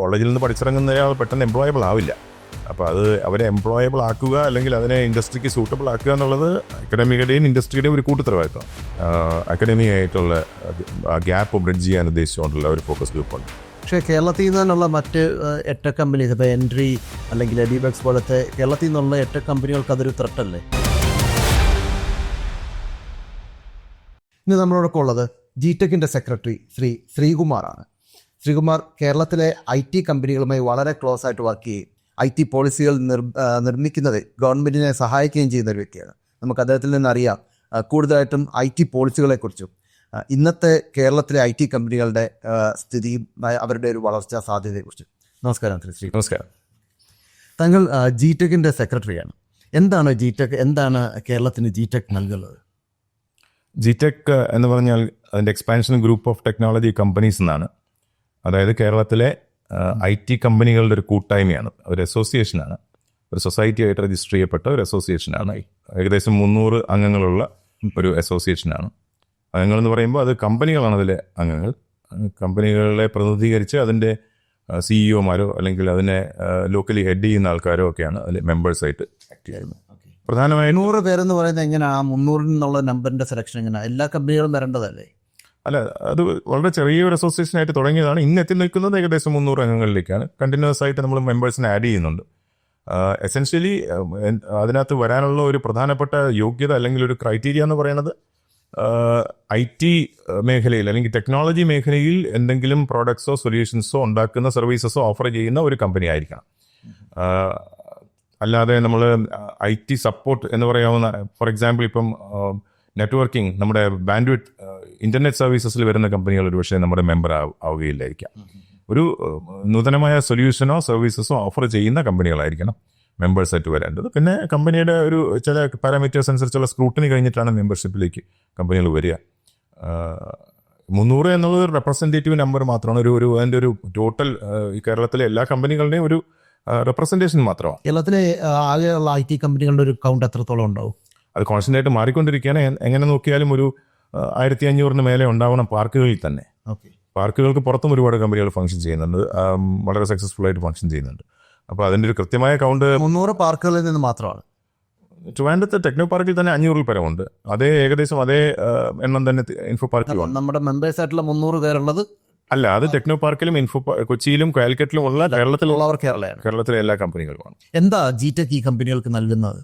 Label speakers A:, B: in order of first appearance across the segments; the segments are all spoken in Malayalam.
A: കോളേജിൽ നിന്ന് പഠിച്ചിറങ്ങുന്നയാൾ പെട്ടെന്ന് എംപ്ലോയബിൾ ആവില്ല. അപ്പോൾ അത് അവരെ എംപ്ലോയബിൾ ആക്കുക അല്ലെങ്കിൽ അതിനെ ഇൻഡസ്ട്രിക്ക് സൂട്ടബിൾ ആക്കുക എന്നുള്ളത് അക്കാഡമിയുടെയും ഇൻഡസ്ട്രിയുടെയും ഒരു കൂട്ടുത്തരവാദിത്വം. അക്കാഡമി ആയിട്ടുള്ള ഗ്യാപ്പ് ബ്രിഡ്ജ് ചെയ്യാൻ ഉദ്ദേശിച്ചുകൊണ്ടുള്ള ഒരു ഫോക്കസ് ഗ്രൂപ്പുണ്ട്
B: പക്ഷേ കേരളത്തിൽ നിന്നുള്ള മറ്റ് എട്ട കമ്പനീസ് ഇപ്പോൾ എൻട്രി അല്ലെങ്കിൽ എഡിബക്സ് പോലത്തെ കേരളത്തിൽ നിന്നുള്ള എട്ട കമ്പനികൾക്ക് അതൊരു ത്രട്ടല്ലേ ഇന്ന് നമ്മളോടൊപ്പം ഉള്ളത് ജി ടെക്കിന്റെ സെക്രട്ടറി ശ്രീ ശ്രീകുമാറാണ്. ശ്രീകുമാർ കേരളത്തിലെ ഐ ടി കമ്പനികളുമായി വളരെ ക്ലോസ് ആയിട്ട് വർക്ക് ചെയ്യുകയും ഐ ടി പോളിസികൾ നിർ നിർമ്മിക്കുന്നത് ഗവൺമെന്റിനെ സഹായിക്കുകയും ചെയ്യുന്ന ഒരു വ്യക്തിയാണ്. നമുക്ക് അദ്ദേഹത്തിൽ നിന്ന് അറിയാം കൂടുതലായിട്ടും ഐ ടി പോളിസികളെക്കുറിച്ചും ഇന്നത്തെ കേരളത്തിലെ ഐ ടി കമ്പനികളുടെ സ്ഥിതിയും അവരുടെ ഒരു വളർച്ചാ സാധ്യതയെക്കുറിച്ചും. നമസ്കാരം ശ്രീ.
A: നമസ്കാരം.
B: താങ്കൾ ജി ടെക്കിന്റെ സെക്രട്ടറിയാണ് എന്താണ് ജി ടെക് എന്താണ് കേരളത്തിന് ജി ടെക് നൽകുന്നത്?
A: ജി ടെക് എന്ന് പറഞ്ഞാൽ അതിന്റെ expansion group of technology companies എന്നാണ്. അതായത് കേരളത്തിലെ ഐ ടി കമ്പനികളുടെ ഒരു കൂട്ടായ്മയാണ്. ഒരു അസോസിയേഷനാണ്. ഒരു സൊസൈറ്റി ആയിട്ട് രജിസ്റ്റർ ചെയ്യപ്പെട്ട ഒരു അസോസിയേഷനാണ്. ഏകദേശം മുന്നൂറ് അംഗങ്ങളുള്ള ഒരു അസോസിയേഷനാണ്. അംഗങ്ങൾ എന്ന് പറയുമ്പോൾ അത് കമ്പനികളാണ് അതിലെ അംഗങ്ങൾ. കമ്പനികളെ പ്രതിനിധീകരിച്ച് അതിന്റെ സിഇഒമാരോ അല്ലെങ്കിൽ അതിനെ ലോക്കലി ഹെഡ് ചെയ്യുന്ന ആൾക്കാരോ ഒക്കെയാണ് അതിൽ മെമ്പേഴ്സായിട്ട് ആക്ട് ചെയ്യുന്നത്. പ്രധാനമായും
B: നൂറ് പേരെന്ന് പറയുന്നത് എങ്ങനെയാണ് ആ മുന്നൂറിൽ നിന്നുള്ള നമ്പറിന്റെ സെലക്ഷൻ എങ്ങനെയാണ് എല്ലാ കമ്പനികളും വരേണ്ടതല്ലേ?
A: അല്ല അത് വളരെ ചെറിയൊരു അസോസിയേഷൻ ആയിട്ട് തുടങ്ങിയതാണ്. ഇന്ന് എത്തി നിൽക്കുന്നത് ഏകദേശം മുന്നൂറ് അംഗങ്ങളിലേക്കാണ്. കണ്ടിന്യൂസ് ആയിട്ട് നമ്മൾ മെമ്പേഴ്സിനെ ആഡ് ചെയ്യുന്നുണ്ട്. എസെൻഷ്യലി അതിനകത്ത് വരാനുള്ള ഒരു പ്രധാനപ്പെട്ട യോഗ്യത അല്ലെങ്കിൽ ഒരു ക്രൈറ്റീരിയ എന്ന് പറയുന്നത് ഐ ടി മേഖലയിൽ അല്ലെങ്കിൽ ടെക്നോളജി മേഖലയിൽ എന്തെങ്കിലും പ്രോഡക്ട്സോ സൊല്യൂഷൻസോ ഉണ്ടാക്കുന്ന സർവീസസോ ഓഫർ ചെയ്യുന്ന ഒരു കമ്പനി ആയിരിക്കണം. അല്ലാതെ നമ്മൾ ഐ ടി സപ്പോർട്ട് എന്ന് പറയാവുന്ന ഫോർ എക്സാമ്പിൾ ഇപ്പം നെറ്റ്വർക്കിംഗ് നമ്മുടെ ബാൻഡ്വിഡ് ഇന്റർനെറ്റ് സർവീസസിൽ വരുന്ന കമ്പനികൾ ഒരുപക്ഷെ നമ്മുടെ മെമ്പർ ആവുകയില്ലായിരിക്കാം. ഒരു നൂതനമായ സൊല്യൂഷനോ സർവീസസോ ഓഫർ ചെയ്യുന്ന കമ്പനികളായിരിക്കണം മെമ്പേഴ്സ് ആയിട്ട് വരേണ്ടത്. പിന്നെ കമ്പനിയുടെ ഒരു ചില പാരാമീറ്റേഴ്സ് അനുസരിച്ചുള്ള സ്ക്രൂട്ടിനി കഴിഞ്ഞിട്ടാണ് മെമ്പർഷിപ്പിലേക്ക് കമ്പനികൾ വരിക. മുന്നൂറ് എന്നുള്ളത് ഒരു റെപ്രസെന്റേറ്റീവ് നമ്പർ മാത്രമാണ്. ഒരു ഒരു അതിന്റെ ഒരു ടോട്ടൽ ഈ കേരളത്തിലെ എല്ലാ കമ്പനികളുടെയും ഒരു റെപ്രസെന്റേഷൻ മാത്രമാണ്.
B: കേരളത്തിലെ ആകെയുള്ള ഐ ടി കമ്പനികളുടെ ഒരു കൗണ്ട് എത്രത്തോളം ഉണ്ടാവും?
A: അത് കോൺസ്റ്റന്റ് ആയിട്ട് മാറിക്കൊണ്ടിരിക്കുകയാണ്. എങ്ങനെ നോക്കിയാലും ഒരു ആയിരത്തി അഞ്ഞൂറിന് മേലെ ഉണ്ടാവണം പാർക്കുകളിൽ തന്നെ.
B: ഓക്കെ.
A: പാർക്കുകൾക്ക് പുറത്തും ഒരുപാട് കമ്പനികൾ ഫംഗ്ഷൻ ചെയ്യുന്നുണ്ട്. വളരെ സക്സസ്ഫുൾ ആയിട്ട് ഫംഗ്ഷൻ ചെയ്യുന്നുണ്ട്. അപ്പോൾ അതിന്റെ ഒരു കൃത്യമായ കൗണ്ട്
B: മുന്നൂറ് പാർക്കുകളിൽ നിന്ന് മാത്രമാണ്.
A: ട്രിവാൻഡത്ത് ടെക്നോ പാർക്കിൽ തന്നെ അഞ്ഞൂറിൽ പരമുണ്ട്. അതേ ഏകദേശം അതേ എണ്ണം തന്നെ ഇൻഫോ പാർക്കിലുണ്ട്
B: നമ്മുടെ മെമ്പേഴ്സ് ആയിട്ടുള്ള മുന്നൂറ് പേരുള്ളത്
A: അല്ല അത് ടെക്നോ പാർക്കിലും ഇൻഫോ കൊച്ചിയിലും കാലിക്കറ്റിലും ഉള്ള
B: കേരളത്തിലുള്ളവർ
A: കേരളത്തിലെ എല്ലാ കമ്പനികളുമാണ്.
B: എന്താ ജി ടെക് ഈ കമ്പനികൾക്ക് നൽകുന്നത്?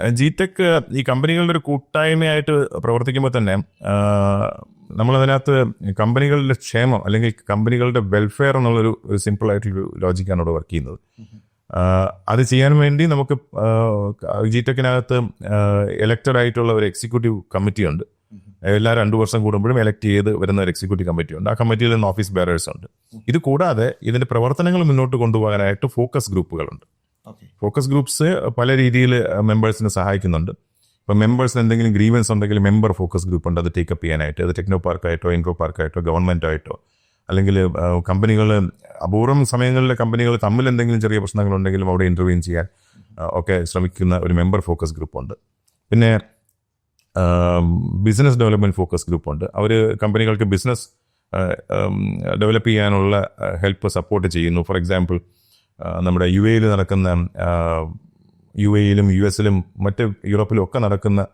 A: ജി ടെക് ഈ കമ്പനികളുടെ ഒരു കൂട്ടായ്മയായിട്ട് പ്രവർത്തിക്കുമ്പോൾ തന്നെ നമ്മളതിനകത്ത് കമ്പനികളുടെ ക്ഷേമം അല്ലെങ്കിൽ കമ്പനികളുടെ വെൽഫെയർ എന്നുള്ളൊരു ഒരു സിമ്പിൾ ആയിട്ടുള്ളൊരു ലോജിക്കാണ് അവിടെ വർക്ക് ചെയ്യുന്നത്. അത് ചെയ്യാൻ വേണ്ടി നമുക്ക് ജി ടെക്കിനകത്ത് എലക്റ്റഡ് ആയിട്ടുള്ള ഒരു എക്സിക്യൂട്ടീവ് കമ്മിറ്റി ഉണ്ട്. എല്ലാ രണ്ടു വർഷം കൂടുമ്പോഴും എലക്ട് ചെയ്ത് വരുന്ന ഒരു എക്സിക്യൂട്ടീവ് കമ്മിറ്റി ഉണ്ട്. ആ കമ്മിറ്റിയിൽ നിന്ന് ഓഫീസ് ബെയറേഴ്സ് ഉണ്ട്. ഇത് കൂടാതെ ഇതിന്റെ പ്രവർത്തനങ്ങൾ മുന്നോട്ട് കൊണ്ടുപോകാനായിട്ട് ഫോക്കസ് ഗ്രൂപ്പുകളുണ്ട് ഫോക്കസ് ഗ്രൂപ്പ്സ് പല രീതിയിൽ മെമ്പേഴ്സിനെ സഹായിക്കുന്നുണ്ട്. ഇപ്പം മെമ്പേഴ്സിന് എന്തെങ്കിലും ഗ്രീവൻസ് ഉണ്ടെങ്കിൽ മെമ്പർ ഫോക്കസ് ഗ്രൂപ്പ് ഉണ്ട്. അത് ടേക്കപ്പ് ചെയ്യാനായിട്ട് അത് ടെക്നോ പാർക്കായിട്ടോ ഇൻട്രോ പാർക്കായിട്ടോ ഗവൺമെന്റ് ആയിട്ടോ അല്ലെങ്കിൽ കമ്പനികൾ അപൂർവം സമയങ്ങളിൽ കമ്പനികൾ തമ്മിൽ എന്തെങ്കിലും ചെറിയ പ്രശ്നങ്ങളുണ്ടെങ്കിലും അവിടെ ഇന്റർവ്യൂ ചെയ്യാൻ ഒക്കെ ശ്രമിക്കുന്ന ഒരു മെമ്പർ ഫോക്കസ് ഗ്രൂപ്പ് ഉണ്ട്. പിന്നെ ബിസിനസ് ഡെവലപ്മെന്റ് ഫോക്കസ് ഗ്രൂപ്പ് ഉണ്ട്. അവർ കമ്പനികൾക്ക് ബിസിനസ് ഡെവലപ്പ് ചെയ്യാനുള്ള ഹെൽപ്പ് സപ്പോർട്ട് ചെയ്യുന്നു. ഫോർ എക്സാമ്പിൾ നമ്മുടെ യു എയിൽ നടക്കുന്ന യു എയിലും യു എസിലും മറ്റ് യൂറോപ്പിലും ഒക്കെ നടക്കുന്ന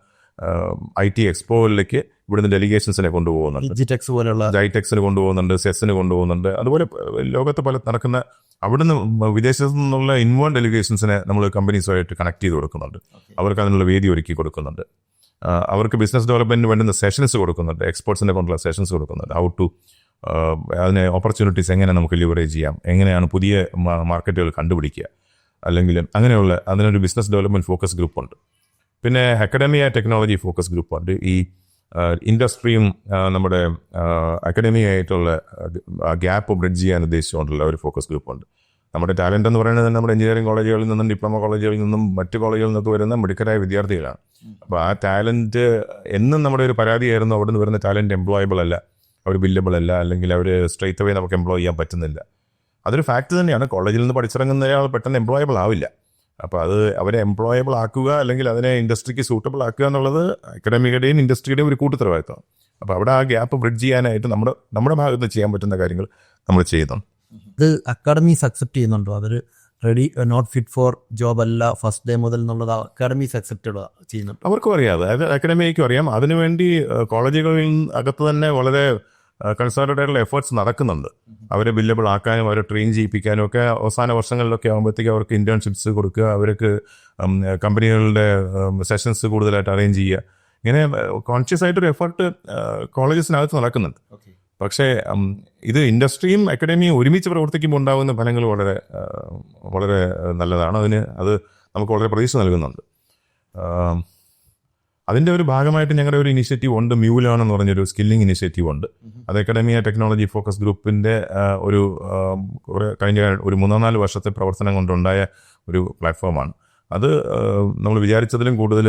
A: ഐ ടി എക്സ്പോയിലേക്ക് ഇവിടുന്ന് ഡെലിഗേഷൻസിനെ കൊണ്ടുപോകുന്നുണ്ട്.
B: ജി ടെക്സ് പോലെയുള്ള
A: ജൈടെക്സിന് കൊണ്ടുപോകുന്നുണ്ട് സെസ്സിന് കൊണ്ടുപോകുന്നുണ്ട്. അതുപോലെ ലോകത്ത് പല നടക്കുന്ന അവിടുന്ന് വിദേശത്തു നിന്നുള്ള ഇൻവോൾ ഡെലിഗേഷൻസിനെ നമ്മൾ കമ്പനീസുമായിട്ട് കണക്ട് ചെയ്ത് കൊടുക്കുന്നുണ്ട്. അവർക്ക് അതിനുള്ള വേദി ഒരുക്കി കൊടുക്കുന്നുണ്ട്. അവർക്ക് ബിസിനസ് ഡെവലപ്മെന്റിന് വേണ്ടുന്ന സെഷൻസ് കൊടുക്കുന്നുണ്ട്. എക്സ്പോർട്സിനെ കൊണ്ടുള്ള സെഷൻസ് കൊടുക്കുന്നുണ്ട്. ഹൗ ടു അതിനെ ഓപ്പർച്യൂണിറ്റീസ് എങ്ങനെ നമുക്ക് ലിവറേജ് ചെയ്യാം? എങ്ങനെയാണ് പുതിയ മാർക്കറ്റുകൾ കണ്ടുപിടിക്കുക? അല്ലെങ്കിൽ അങ്ങനെയുള്ള അതിനൊരു ബിസിനസ് ഡെവലപ്മെന്റ് ഫോക്കസ് ഗ്രൂപ്പുണ്ട് പിന്നെ അക്കാഡമിയ ടെക്നോളജി ഫോക്കസ് ഗ്രൂപ്പുണ്ട് ഈ ഇൻഡസ്ട്രിയും നമ്മുടെ അക്കാഡമി ആയിട്ടുള്ള ഗ്യാപ്പ് ബ്രിഡ്ജ് ചെയ്യാൻ ഉദ്ദേശിച്ചുകൊണ്ടുള്ള ഒരു ഫോക്കസ് ഗ്രൂപ്പുണ്ട് നമ്മുടെ ടാലന്റ് എന്ന് പറയുന്നത് തന്നെ നമ്മുടെ എഞ്ചിനീയറിംഗ് കോളേജുകളിൽ നിന്നും ഡിപ്ലോമ കോളേജുകളിൽ നിന്നും മറ്റ് കോളേജുകളിൽ നിന്നൊക്കെ വരുന്ന മിടുക്കരായ വിദ്യാർത്ഥികളാണ്. അപ്പോൾ ആ ടാലന്റ് എന്നും നമ്മുടെ ഒരു പരാതിയായിരുന്നു. അവിടെ നിന്ന് വരുന്ന ടാലന്റ് എംപ്ലോയബിൾ അല്ല. അവർ ബില്ലബിൾ അല്ല അല്ലെങ്കിൽ അവർ സ്ട്രൈറ്റ് അവേ നമുക്ക് എംപ്ലോയ് ചെയ്യാൻ പറ്റുന്നില്ല. അതൊരു ഫാക്ട് തന്നെയാണ്. കോളേജിൽ നിന്ന് പഠിച്ചിറങ്ങുന്ന ഒരാൾ പെട്ടെന്ന് എംപ്ലോയബിൾ ആവില്ല. അപ്പോൾ അത് അവരെ എംപ്ലോയബിൾ ആക്കുക അല്ലെങ്കിൽ അതിനെ ഇൻഡസ്ട്രിക്ക് സൂട്ടബിൾ ആക്കുക എന്നുള്ളത് അക്കാഡമിയുടെയും ഇൻഡസ്ട്രിയുടെയും ഒരു കൂട്ടുത്തരവാദിത്തമാണ് അപ്പോൾ അവിടെ ആ ഗ്യാപ്പ് ബ്രിഡ്ജ് ചെയ്യാനായിട്ട് നമ്മുടെ നമ്മുടെ ഭാഗത്ത് ചെയ്യാൻ പറ്റുന്ന കാര്യങ്ങൾ നമ്മൾ ചെയ്യുന്നു
B: ഇത് അക്കാഡമീസ് അക്സെപ്റ്റ് ചെയ്യുന്നുണ്ടോ? അതൊരു ready not fit for job അല്ല ഫസ്റ്റ് ഡേ മുതൽ എന്നുള്ളത് അക്കാഡമീസ് അക്സെപ്റ്റ് ചെയ്യുന്നുണ്ട്?
A: അവർക്കും അറിയാം. അത് അക്കാഡമിക്കും അറിയാം. അതിനുവേണ്ടി കോളേജുകളിൽ അകത്ത് തന്നെ വളരെ കൺസൾട്ടേറ്റഡ് ആയിട്ടുള്ള എഫേർട്സ് നടക്കുന്നുണ്ട്. അവരെ ബില്ലബിൾ ആക്കാനും അവരെ ട്രെയിൻ ചെയ്യിപ്പിക്കാനും ഒക്കെ അവസാന വർഷങ്ങളിലൊക്കെ ആകുമ്പോഴത്തേക്ക് അവർക്ക് ഇന്റേൺഷിപ്സ് കൊടുക്കുക അവർക്ക് കമ്പനികളുടെ സെഷൻസ് കൂടുതലായിട്ട് അറേഞ്ച് ചെയ്യുക. ഇങ്ങനെ കോൺഷ്യസ് ആയിട്ടൊരു എഫേർട്ട് കോളേജസിനകത്ത് നടക്കുന്നുണ്ട്. പക്ഷേ ഇത് ഇൻഡസ്ട്രിയും അക്കാഡമിയും ഒരുമിച്ച് പ്രവർത്തിക്കുമ്പോൾ ഉണ്ടാകുന്ന ഫലങ്ങൾ വളരെ വളരെ നല്ലതാണ്. അതിന് അത് നമുക്ക് വളരെ പ്രതീക്ഷ നൽകുന്നുണ്ട്. ആം, അതിന്റെ ഒരു ഭാഗമായിട്ട് ഞങ്ങളുടെ ഒരു ഇനിഷ്യേറ്റീവ് ഉണ്ട് മ്യൂലോൺ എന്ന് പറഞ്ഞൊരു സ്കില്ലിംഗ് ഇനിഷ്യേറ്റീവ് ഉണ്ട്. അത് അക്കാഡമിയ ടെക്നോളജി ഫോക്കസ് ഗ്രൂപ്പിന്റെ ഒരു കുറേ കഴിഞ്ഞ ഒരു മൂന്നോ നാല് വർഷത്തെ പ്രവർത്തനം കൊണ്ടുണ്ടായ ഒരു പ്ലാറ്റ്ഫോമാണ് അത് നമ്മൾ വിചാരിച്ചതിലും കൂടുതൽ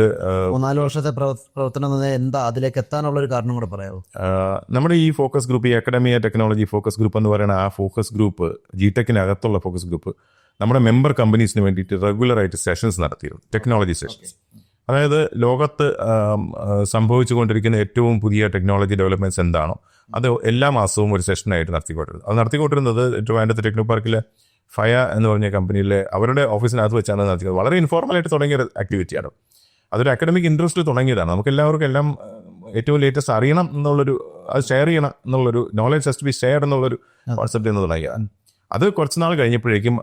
B: മൂന്നാൽ വർഷത്തെ പ്രവ- പ്രവർത്തനം എന്താ അതിലേക്ക് എത്താനുള്ള ഒരു കാരണം കൂടെ പറയാമോ
A: നമ്മുടെ ഈ ഫോക്കസ് ഗ്രൂപ്പ് ഈ അക്കാഡമിയ ടെക്നോളജി ഫോക്കസ് ഗ്രൂപ്പ് എന്ന് പറയുന്ന ആ ഫോക്കസ് ഗ്രൂപ്പ് ജി ടെക്കിനകത്തുള്ള ഫോക്കസ് ഗ്രൂപ്പ് നമ്മുടെ മെമ്പർ കമ്പനീസിന് വേണ്ടിയിട്ട് റെഗുലർ ആയിട്ട് സെഷൻസ് നടത്തിയിരുന്നു. ടെക്നോളജി സെഷൻസ് അതായത് ലോകത്ത് സംഭവിച്ചു കൊണ്ടിരിക്കുന്ന സംഭവിച്ചുകൊണ്ടിരിക്കുന്ന ഏറ്റവും പുതിയ ടെക്നോളജി ഡെവലപ്മെന്റ്സ് എന്താണോ അത് എല്ലാ മാസവും ഒരു സെഷനായിട്ട് നടത്തിക്കൊണ്ടിരുന്നത് അത് നടത്തിക്കൊണ്ടിരുന്നത് ട്രിവാൻഡ്രത്ത് ടെക്നോ പാർക്കിലെ ഫയ എന്ന് പറഞ്ഞ കമ്പനിയിലെ അവരുടെ ഓഫീസിനകത്ത് വെച്ചാണ് നടത്തിയത്. വളരെ ഇൻഫോർമൽ ആയിട്ട് തുടങ്ങിയ ഒരു ആക്ടിവിറ്റിയാണ് അതൊരു അക്കാഡമിക് ഇൻട്രസ്റ്റ് തുടങ്ങിയതാണ്. നമുക്ക് എല്ലാവർക്കും എല്ലാം ഏറ്റവും ലേറ്റസ്റ്റ് അറിയണം എന്നുള്ളൊരു അത് ഷെയർ ചെയ്യണം എന്നുള്ളൊരു നോളജ് ജസ്റ്റ് ബി ഷെയർ എന്നുള്ളൊരു കോൺസെപ്റ്റ് എന്ന് തുടങ്ങിയതാണ്. അത് കുറച്ച് നാൾ കഴിഞ്ഞപ്പോഴേക്കും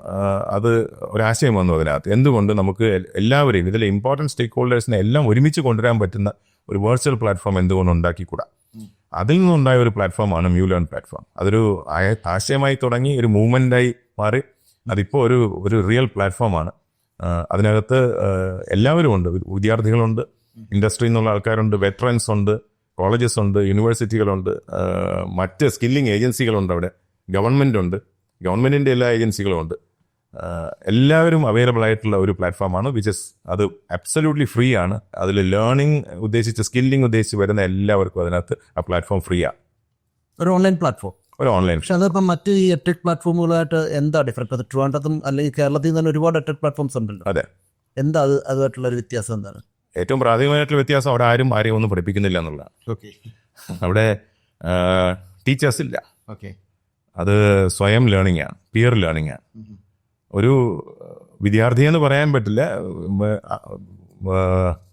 A: അത് ഒരാശയം വന്നു അതിനകത്ത്. എന്തുകൊണ്ട് നമുക്ക് എല്ലാവരെയും ഇതിലെ ഇമ്പോർട്ടന്റ് സ്റ്റേക്ക് ഹോൾഡേഴ്സിനെ എല്ലാം ഒരുമിച്ച് കൊണ്ടുവരാൻ പറ്റുന്ന ഒരു വെർച്വൽ പ്ലാറ്റ്ഫോം എന്തുകൊണ്ട് ഉണ്ടാക്കിക്കൂടാ? അതിൽ നിന്നുണ്ടായ ഒരു പ്ലാറ്റ്ഫോമാണ് മ്യൂ ലേൺ പ്ലാറ്റ്ഫോം അതൊരു ആയ- ആശയമായി തുടങ്ങി ഒരു മൂവ്മെന്റായി മാറി. അതിപ്പോൾ ഒരു ഒരു റിയൽ പ്ലാറ്റ്ഫോമാണ് അതിനകത്ത് എല്ലാവരും ഉണ്ട് വിദ്യാർത്ഥികളുണ്ട് ഇൻഡസ്ട്രിയിൽ നിന്നുള്ള ആൾക്കാരുണ്ട് വെറ്ററൻസ് ഉണ്ട് കോളേജസ് ഉണ്ട് യൂണിവേഴ്സിറ്റികളുണ്ട് മറ്റ് സ്കില്ലിംഗ് ഏജൻസികളുണ്ട് അവിടെ. ഗവൺമെന്റ് ഉണ്ട്. ഗവൺമെന്റിന്റെ എല്ലാ ഏജൻസികളും ഉണ്ട് എല്ലാവരും അവൈലബിൾ ആയിട്ടുള്ള ഒരു പ്ലാറ്റ്ഫോമാണ് വിച്ച് ഇസ് അത് അബ്സല്യൂട്ട്ലി ഫ്രീ ആണ്. അതിൽ ലേണിംഗ് ഉദ്ദേശിച്ച് സ്കില്ലിംഗ് ഉദ്ദേശിച്ച് വരുന്ന എല്ലാവർക്കും അതിനകത്ത് ആ പ്ലാറ്റ്ഫോം ഫ്രീ ആണ്
B: ഒരു ഓൺലൈൻ പ്ലാറ്റ്ഫോം
A: ഒരു ഓൺലൈൻ
B: പക്ഷെ അതിപ്പം മറ്റ് ഈ എട്ടെക് പ്ലാറ്റ്ഫോമുകളായിട്ട് എന്താ ഡിഫറൻസ് അത് ട്രിവാൻഡ്രത്തും അല്ലെങ്കിൽ കേരളത്തിൽ നിന്ന് തന്നെ ഒരുപാട് എട്ടെക് പ്ലാറ്റ്ഫോംസ് ഉണ്ടല്ലോ.
A: അതെ.
B: എന്താ അത് അതുമായിട്ടുള്ള ഒരു വ്യത്യാസം എന്താണ്?
A: ഏറ്റവും പ്രാഥമികമായിട്ടുള്ള വ്യത്യാസം അവിടെ ആരും ആരെയും ഒന്നും പഠിപ്പിക്കുന്നില്ല എന്നുള്ളതാണ്.
B: ഓക്കെ
A: അവിടെ ടീച്ചേഴ്സ് ഇല്ല.
B: ഓക്കെ
A: അത് സ്വയം ലേണിംഗ് ആണ് പിയർ ലേണിംഗ് ആണ്. ഒരു വിദ്യാർത്ഥി എന്ന് പറയാൻ പറ്റില്ല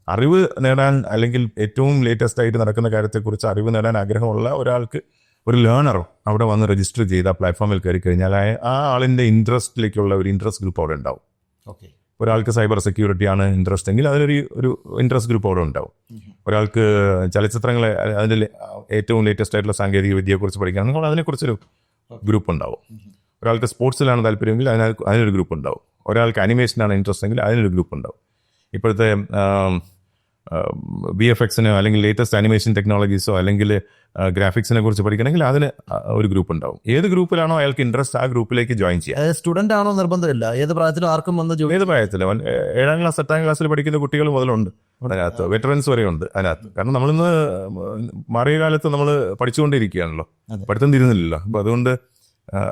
A: അറിവ് നേടാൻ അല്ലെങ്കിൽ ഏറ്റവും ലേറ്റസ്റ്റ് ആയിട്ട് നടക്കുന്ന കാര്യത്തെക്കുറിച്ച് അറിവ് നേടാൻ ആഗ്രഹമുള്ള ഒരാൾക്ക് ഒരു ലേണർ അവിടെ വന്ന് രജിസ്റ്റർ ചെയ്ത് ആ പ്ലാറ്റ്ഫോമിൽ കയറി കഴിഞ്ഞാൽ ആ- ആളിന്റെ ആളിന്റെ ഇൻട്രസ്റ്റിലേക്കുള്ള ഒരു ഇൻട്രസ്റ്റ് ഗ്രൂപ്പ് അവിടെ ഉണ്ടാവും.
B: ഓക്കെ
A: ഒരാൾക്ക് സൈബർ സെക്യൂരിറ്റി ആണ് ഇൻട്രസ്റ്റ് എങ്കിൽ അതിനൊരു ഒരു ഇൻട്രസ്റ്റ് ഗ്രൂപ്പ് അവിടെ ഉണ്ടാവും. ഒരാൾക്ക് ചലച്ചിത്രങ്ങളെ അതിന്റെ ഏറ്റവും ലേറ്റസ്റ്റ് ആയിട്ടുള്ള സാങ്കേതിക വിദ്യയെക്കുറിച്ച് പഠിക്കുകയാണെങ്കിൽ അതിനെക്കുറിച്ചൊരു ഗ്രൂപ്പ് ഉണ്ടാവും ഒരാൾക്ക് സ്പോർട്സിലാണ് താല്പര്യമെങ്കിൽ അതിന് അതിനൊരു ഗ്രൂപ്പ് ഉണ്ടാവും ഒരാൾക്ക് അനിമേഷനാണ് ഇൻട്രസ്റ്റ് എങ്കിൽ അതിനൊരു ഗ്രൂപ്പ് ഉണ്ടാവും ഇപ്പോഴത്തെ ബി എഫ് എക്സിനോ അല്ലെങ്കിൽ ലേറ്റസ്റ്റ് അനിമേഷൻ ടെക്നോളജീസോ അല്ലെങ്കിൽ ഗ്രാഫിക്സിനെ കുറിച്ച് പഠിക്കണമെങ്കിൽ അതിന് ഒരു ഗ്രൂപ്പ് ഉണ്ടാവും. ഏത് ഗ്രൂപ്പിലാണോ അയാൾക്ക് ഇൻട്രസ്റ്റ് ആ ഗ്രൂപ്പിലേക്ക് ജോയിൻ ചെയ്യാം
B: സ്റ്റുഡന്റ് ആണോ നിർബന്ധമില്ല. ഏത് പ്രായത്തിലും ആർക്കും വന്ന്
A: ഏത് ഏ- ഏഴാം ക്ലാസ് എട്ടാം ക്ലാസ്സിൽ പഠിക്കുന്ന കുട്ടികൾ മുതലുണ്ട് അതിനകത്ത് വെറ്ററൻസ് വരെ ഉണ്ട് അതിനകത്ത്. കാരണം നമ്മളിന്ന് മാറിയ കാലത്ത് നമ്മൾ പഠിച്ചുകൊണ്ടിരിക്കുകയാണല്ലോ. പഠിത്തം തിരുന്നില്ലല്ലോ. അപ്പൊ അതുകൊണ്ട്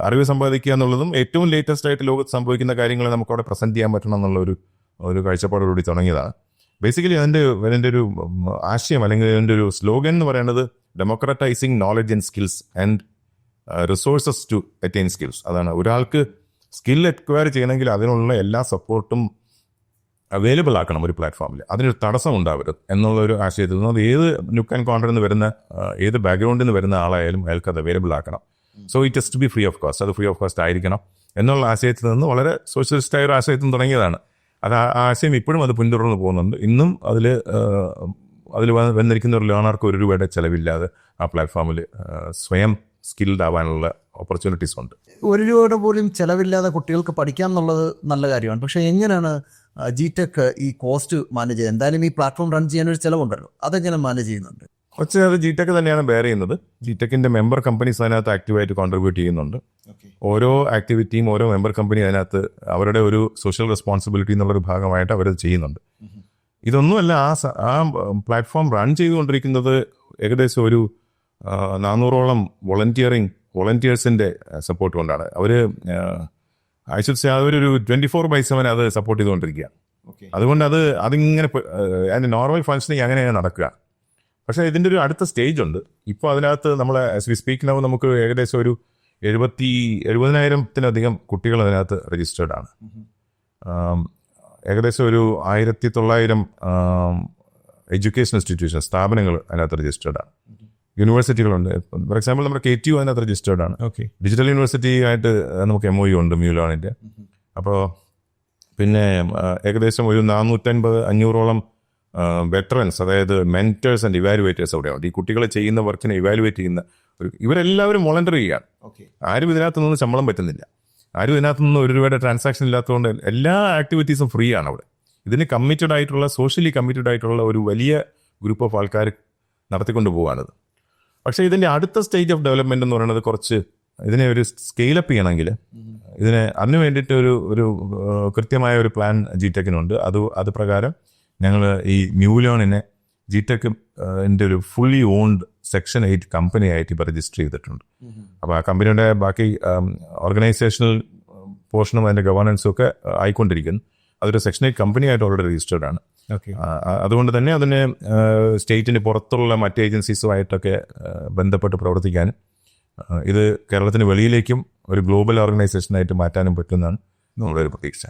A: അറിവ് സമ്പാദിക്കുക എന്നുള്ളതും ഏറ്റവും ലേറ്റസ്റ്റ് ആയിട്ട് ലോകത്ത് സംഭവിക്കുന്ന കാര്യങ്ങളെ നമുക്ക് അവിടെ പ്രസന്റ് ചെയ്യാൻ പറ്റണം എന്നുള്ള ഒരു ഒരു കാഴ്ചപ്പാടോടുകൂടി തുടങ്ങിയതാണ്. ബേസിക്കലി അതിന്റെ അതിന്റെ ഒരു ആശയം അല്ലെങ്കിൽ അതിന്റെ ഒരു സ്ലോഗൻ എന്ന് പറയുന്നത് democratising knowledge and skills and resources to attain skills അതാണ്. ഒരാൾക്ക് സ്കിൽ അക്വയർ ചെയ്യണമെങ്കിൽ അതിനുള്ള എല്ലാ സപ്പോർട്ടും അവൈലബിൾ ആക്കണം ഒരു പ്ലാറ്റ്ഫോമിൽ അതിനൊരു തടസ്സം ഉണ്ടാവരുത് എന്നുള്ള ഒരു ആശയത്തിൽ നിന്ന് അത് ഏത് നുക്ക് ആൻഡ് കോണ്ടറിൽ നിന്ന് വരുന്ന ഏത് ബാക്ക്ഗ്രൗണ്ടിൽ നിന്ന് വരുന്ന ആളായാലും അയാൾക്ക് അത് അവൈലബിൾ ആക്കണം. So it just be free of cost അത് ഫ്രീ ഓഫ് കോസ്റ്റ് ആയിരിക്കണം എന്നുള്ള ആശയത്തിൽ നിന്ന് വളരെ സോഷ്യലിസ്റ്റായ ഒരു ആശയത്തിൽ നിന്ന് തുടങ്ങിയതാണ്. അത് ആശയം ഇപ്പോഴും അത് പിന്തുടർന്ന് പോകുന്നുണ്ട്. ഇന്നും അതിൽ അതിൽ വന്നിരിക്കുന്ന ഒരു ലേണർക്ക് ഒരു രൂപയുടെ ചിലവില്ലാതെ ആ പ്ലാറ്റ്ഫോമിൽ സ്വയം സ്കിൽഡ് ആവാനുള്ള ഓപ്പർച്യൂണിറ്റീസ് ഉണ്ട്.
B: ഒരു രൂപയുടെ പോലും ചിലവില്ലാതെ കുട്ടികൾക്ക് പഠിക്കാം എന്നുള്ളത് നല്ല കാര്യമാണ്. പക്ഷേ എങ്ങനെയാണ് ജി ടെക് ഈ കോസ്റ്റ് മാനേജ് ചെയ്യുന്നത്? എന്തായാലും ഈ പ്ലാറ്റ്ഫോം റൺ ചെയ്യാൻ ഒരു ചിലവുണ്ടല്ലോ. അതെങ്ങനെ മാനേജ് ചെയ്യുന്നുണ്ട്?
A: പക്ഷേ അത് ജി ടെക് തന്നെയാണ് ബെയർ ചെയ്യുന്നത്. ജി ടെക്കിന്റെ മെമ്പർ കമ്പനീസ് അതിനകത്ത് ആക്റ്റീവായിട്ട് കോൺട്രിബ്യൂട്ട് ചെയ്യുന്നുണ്ട്. ഓരോ ആക്ടിവിറ്റിയും ഓരോ മെമ്പർ കമ്പനി അതിനകത്ത് അവരുടെ ഒരു സോഷ്യൽ റെസ്പോൺസിബിലിറ്റി എന്നുള്ളൊരു ഭാഗമായിട്ട് അവരത് ചെയ്യുന്നുണ്ട്. ഇതൊന്നുമല്ല ആ ആ പ്ലാറ്റ്ഫോം റൺ ചെയ്തുകൊണ്ടിരിക്കുന്നത് ഏകദേശം ഒരു നാനൂറോളം വോളണ്ടിയറിങ് വോളണ്ടിയേഴ്സിന്റെ സപ്പോർട്ട് കൊണ്ടാണ്. അവർ ആഴ്ച അവരൊരു ട്വന്റി ഫോർ ബൈ സെവൻ അത് സപ്പോർട്ട് ചെയ്തുകൊണ്ടിരിക്കുക അതുകൊണ്ട് അത് അതിങ്ങനെ അതിന്റെ നോർമൽ ഫങ്ഷനിങ് അങ്ങനെയാണ് നടക്കുക. പക്ഷേ ഇതിന്റെ ഒരു അടുത്ത സ്റ്റേജ് ഉണ്ട്. ഇപ്പോൾ അതിനകത്ത് നമ്മൾ ആസ് വി സ്പീക്ക് നൗ നമുക്ക് ഏകദേശം ഒരു എഴുപത്തി എഴുപതിനായിരത്തിലധികം കുട്ടികൾ അതിനകത്ത് രജിസ്റ്റേർഡ് ആണ്. ഏകദേശം ഒരു ആയിരത്തി തൊള്ളായിരം എഡ്യൂക്കേഷൻ ഇൻസ്റ്റിറ്റ്യൂഷൻ സ്ഥാപനങ്ങൾ അതിനകത്ത് രജിസ്റ്റേർഡ് ആണ്. യൂണിവേഴ്സിറ്റികളുണ്ട്. ഫോർ എക്സാമ്പിൾ നമ്മുടെ കെ ടി യു അതിനകത്ത് രജിസ്റ്റേർഡ് ആണ്.
C: ഓക്കെ
A: ഡിജിറ്റൽ യൂണിവേഴ്സിറ്റി ആയിട്ട് നമുക്ക് എം ഒ യു ഉണ്ട് മ്യൂലോണിന്റെ അപ്പോൾ പിന്നെ ഏകദേശം ഒരു നാനൂറ്റൻപത് അഞ്ഞൂറോളം വെറ്ററൻസ് അതായത് മെന്റേഴ്സ് ആൻഡ് ഇവാലുവേറ്റേഴ്സ് അവിടെയുണ്ട് ഈ കുട്ടികൾ ചെയ്യുന്ന വർക്കിനെ ഇവാലുവേറ്റ് ചെയ്യുന്ന ഒരു ഇവരെല്ലാവരും വോളണ്ടറി ചെയ്യാണ്
C: ഓക്കെ
A: ആരും ഇതിനകത്ത് നിന്ന് ശമ്പളം പറ്റുന്നില്ല. ആരും ഇതിനകത്ത് നിന്ന് ഒരു രൂപയുടെ ട്രാൻസാക്ഷൻ ഇല്ലാത്തതുകൊണ്ട് എല്ലാ ആക്ടിവിറ്റീസും ഫ്രീ ആണ് അവിടെ. ഇതിന് കമ്മിറ്റഡ് ആയിട്ടുള്ള സോഷ്യലി കമ്മിറ്റഡ് ആയിട്ടുള്ള ഒരു വലിയ ഗ്രൂപ്പ് ഓഫ് ആൾക്കാർ നടത്തിക്കൊണ്ട് പോവാണിത്. പക്ഷേ ഇതിന്റെ അടുത്ത സ്റ്റേജ് ഓഫ് ഡെവലപ്മെന്റ് എന്ന് പറയുന്നത് കുറച്ച് ഇതിനെ ഒരു സ്കെയിലപ്പ് ചെയ്യണമെങ്കിൽ ഇതിനെ അതിന് വേണ്ടിയിട്ട് ഒരു ഒരു കൃത്യമായ ഒരു പ്ലാൻ ജി ടെക്കിനുണ്ട് അത് അത് പ്രകാരം ഞങ്ങൾ ഈ മ്യൂലോണിനെ ജി ടെക് ഒരു fully owned section eight company ആയിട്ട് ഇപ്പോൾ രജിസ്റ്റർ ചെയ്തിട്ടുണ്ട്. അപ്പോൾ ആ കമ്പനിയുടെ ബാക്കി ഓർഗനൈസേഷണൽ പോർഷനും അതിന്റെ ഗവർണൻസും ഒക്കെ ആയിക്കൊണ്ടിരിക്കുന്നു. അതൊരു സെക്ഷൻ എയ്റ്റ് കമ്പനി ആയിട്ട് ഓൾറെഡി രജിസ്റ്റേർഡ് ആണ്. അതുകൊണ്ട് തന്നെ അതിന് സ്റ്റേറ്റിന് പുറത്തുള്ള മറ്റ് ഏജൻസീസുമായിട്ടൊക്കെ ബന്ധപ്പെട്ട് പ്രവർത്തിക്കാനും ഇത് കേരളത്തിന് വെളിയിലേക്കും ഒരു ഗ്ലോബൽ ഓർഗനൈസേഷനായിട്ട് മാറ്റാനും പറ്റുമെന്നാണ് നമ്മളൊരു പ്രതീക്ഷ.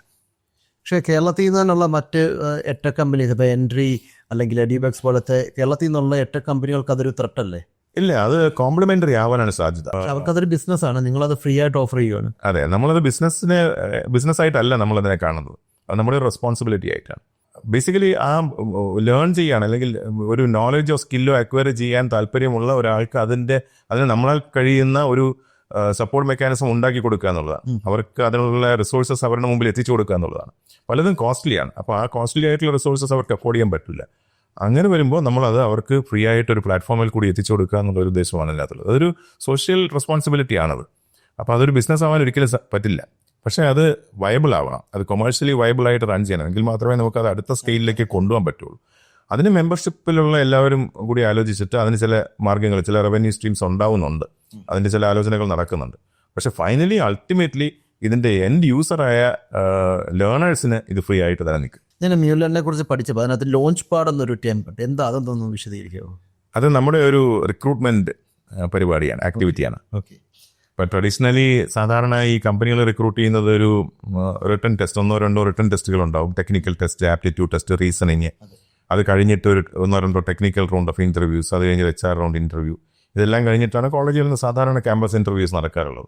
B: പക്ഷേ കേരളത്തിൽ നിന്നുള്ള മറ്റ് എട്ട കമ്പനീസ് ഇപ്പോൾ എൻട്രി അല്ലെങ്കിൽ എഡിബെക്സ് പോലത്തെ കേരളത്തിൽ നിന്നുള്ള എട്ട കമ്പനികൾക്ക് അതൊരു ത്രട്ടല്ലേ
A: ഇല്ല അത് കോംപ്ലിമെന്ററി ആവാനാണ് സാധ്യത.
B: അവർക്കതൊരു ബിസിനസ്സാണ് നിങ്ങളത് ഫ്രീ ആയിട്ട് ഓഫർ ചെയ്യുവാണ്.
A: അതെ നമ്മളത് ബിസിനസ്സിനെ ബിസിനസ് ആയിട്ടല്ല നമ്മളതിനെ കാണുന്നത്. അത് നമ്മുടെ റെസ്പോൺസിബിലിറ്റി ആയിട്ടാണ്. ബേസിക്കലി ആ ലേൺ ചെയ്യാൻ അല്ലെങ്കിൽ ഒരു നോളജോ സ്കില്ലോ അക്വയർ ചെയ്യാൻ താല്പര്യമുള്ള ഒരാൾക്ക് അതിന്റെ അതിന് നമ്മളാൽ കഴിയുന്ന ഒരു സപ്പോർട്ട് മെക്കാനിസം ഉണ്ടാക്കി കൊടുക്കുക എന്നുള്ളതാണ്. അവർക്ക് അതിനുള്ള റിസോഴ്സസ് അവരുടെ മുമ്പിൽ എത്തിച്ചു കൊടുക്കുക എന്നുള്ളതാണ്. പലതും കോസ്റ്റ്ലിയാണ് അപ്പോൾ ആ കോസ്റ്റ്ലി ആയിട്ടുള്ള റിസോഴ്സസ് അവർക്ക് അഫോർഡ് ചെയ്യാൻ പറ്റില്ല. അങ്ങനെ വരുമ്പോൾ നമ്മളത് അവർക്ക് ഫ്രീ ആയിട്ട് ഒരു പ്ലാറ്റ്ഫോമിൽ കൂടി എത്തിച്ചു കൊടുക്കുക എന്നുള്ള ഒരു ഉദ്ദേശമാണ് അതിനകത്തുള്ളത്. അതൊരു സോഷ്യൽ റെസ്പോൺസിബിലിറ്റി ആണത്. അപ്പോൾ അതൊരു ബിസിനസ് ആവാൻ ഒരിക്കലും പറ്റില്ല. പക്ഷേ അത് വയബിൾ ആവണം. അത് കൊമേഴ്ഷ്യലി വയബിൾ ആയിട്ട് റൺ ചെയ്യണം. എങ്കിൽ മാത്രമേ നമുക്ക് അത് അടുത്ത സ്കെയിലിലേക്ക് കൊണ്ടുപോകാൻ പറ്റുള്ളൂ. അതിന് മെമ്പർഷിപ്പിലുള്ള എല്ലാവരും കൂടി ആലോചിച്ചിട്ട് അതിന് ചില മാർഗങ്ങൾ ചില റവന്യൂ സ്ട്രീംസ് ഉണ്ടാവുന്നുണ്ട്. അതിന്റെ ചില ആലോചനകൾ നടക്കുന്നുണ്ട്. പക്ഷെ ഫൈനലി അൾട്ടിമേറ്റ്ലി ഇതിന്റെ എൻഡ് യൂസറായ ലേണേഴ്സിന് ഇത് ഫ്രീ ആയിട്ട് തന്നെ നിൽക്കും.
B: ഞാൻ മ്യൂലറിനെ കുറിച്ച് പഠിച്ചപ്പോൾ അതിനകത്ത് ലോഞ്ച് പാഡ് എന്നൊരു ടൈം എന്താ അതെന്തൊന്ന് വിശദീകരിക്കുമോ
A: അത് നമ്മുടെ ഒരു റിക്രൂട്ട്മെന്റ് പരിപാടിയാണ് ആക്ടിവിറ്റിയാണ്
B: ഓക്കെ
A: ഇപ്പം ട്രഡീഷണലി സാധാരണ ഈ കമ്പനികൾ റിക്രൂട്ട് ചെയ്യുന്നത് ഒരു റിട്ടേൺ ടെസ്റ്റ് ഒന്നോ രണ്ടോ റിട്ടേൺ ടെസ്റ്റുകൾ ഉണ്ടാവും. Technical test aptitude test reasoning അത്. കഴിഞ്ഞിട്ട് ഒരു ഒന്നോ രണ്ടോ ടെക്നിക്കൽ റൗണ്ട് ഓഫ് ഇന്റർവ്യൂസ് അത് കഴിഞ്ഞ് എച്ച് ആർ റൗണ്ട് ഇന്റർവ്യൂ ഇതെല്ലാം കഴിഞ്ഞിട്ടാണ് കോളേജിൽ നിന്ന് സാധാരണ ക്യാമ്പസ് ഇന്റർവ്യൂസ് നടക്കാറുള്ളത്.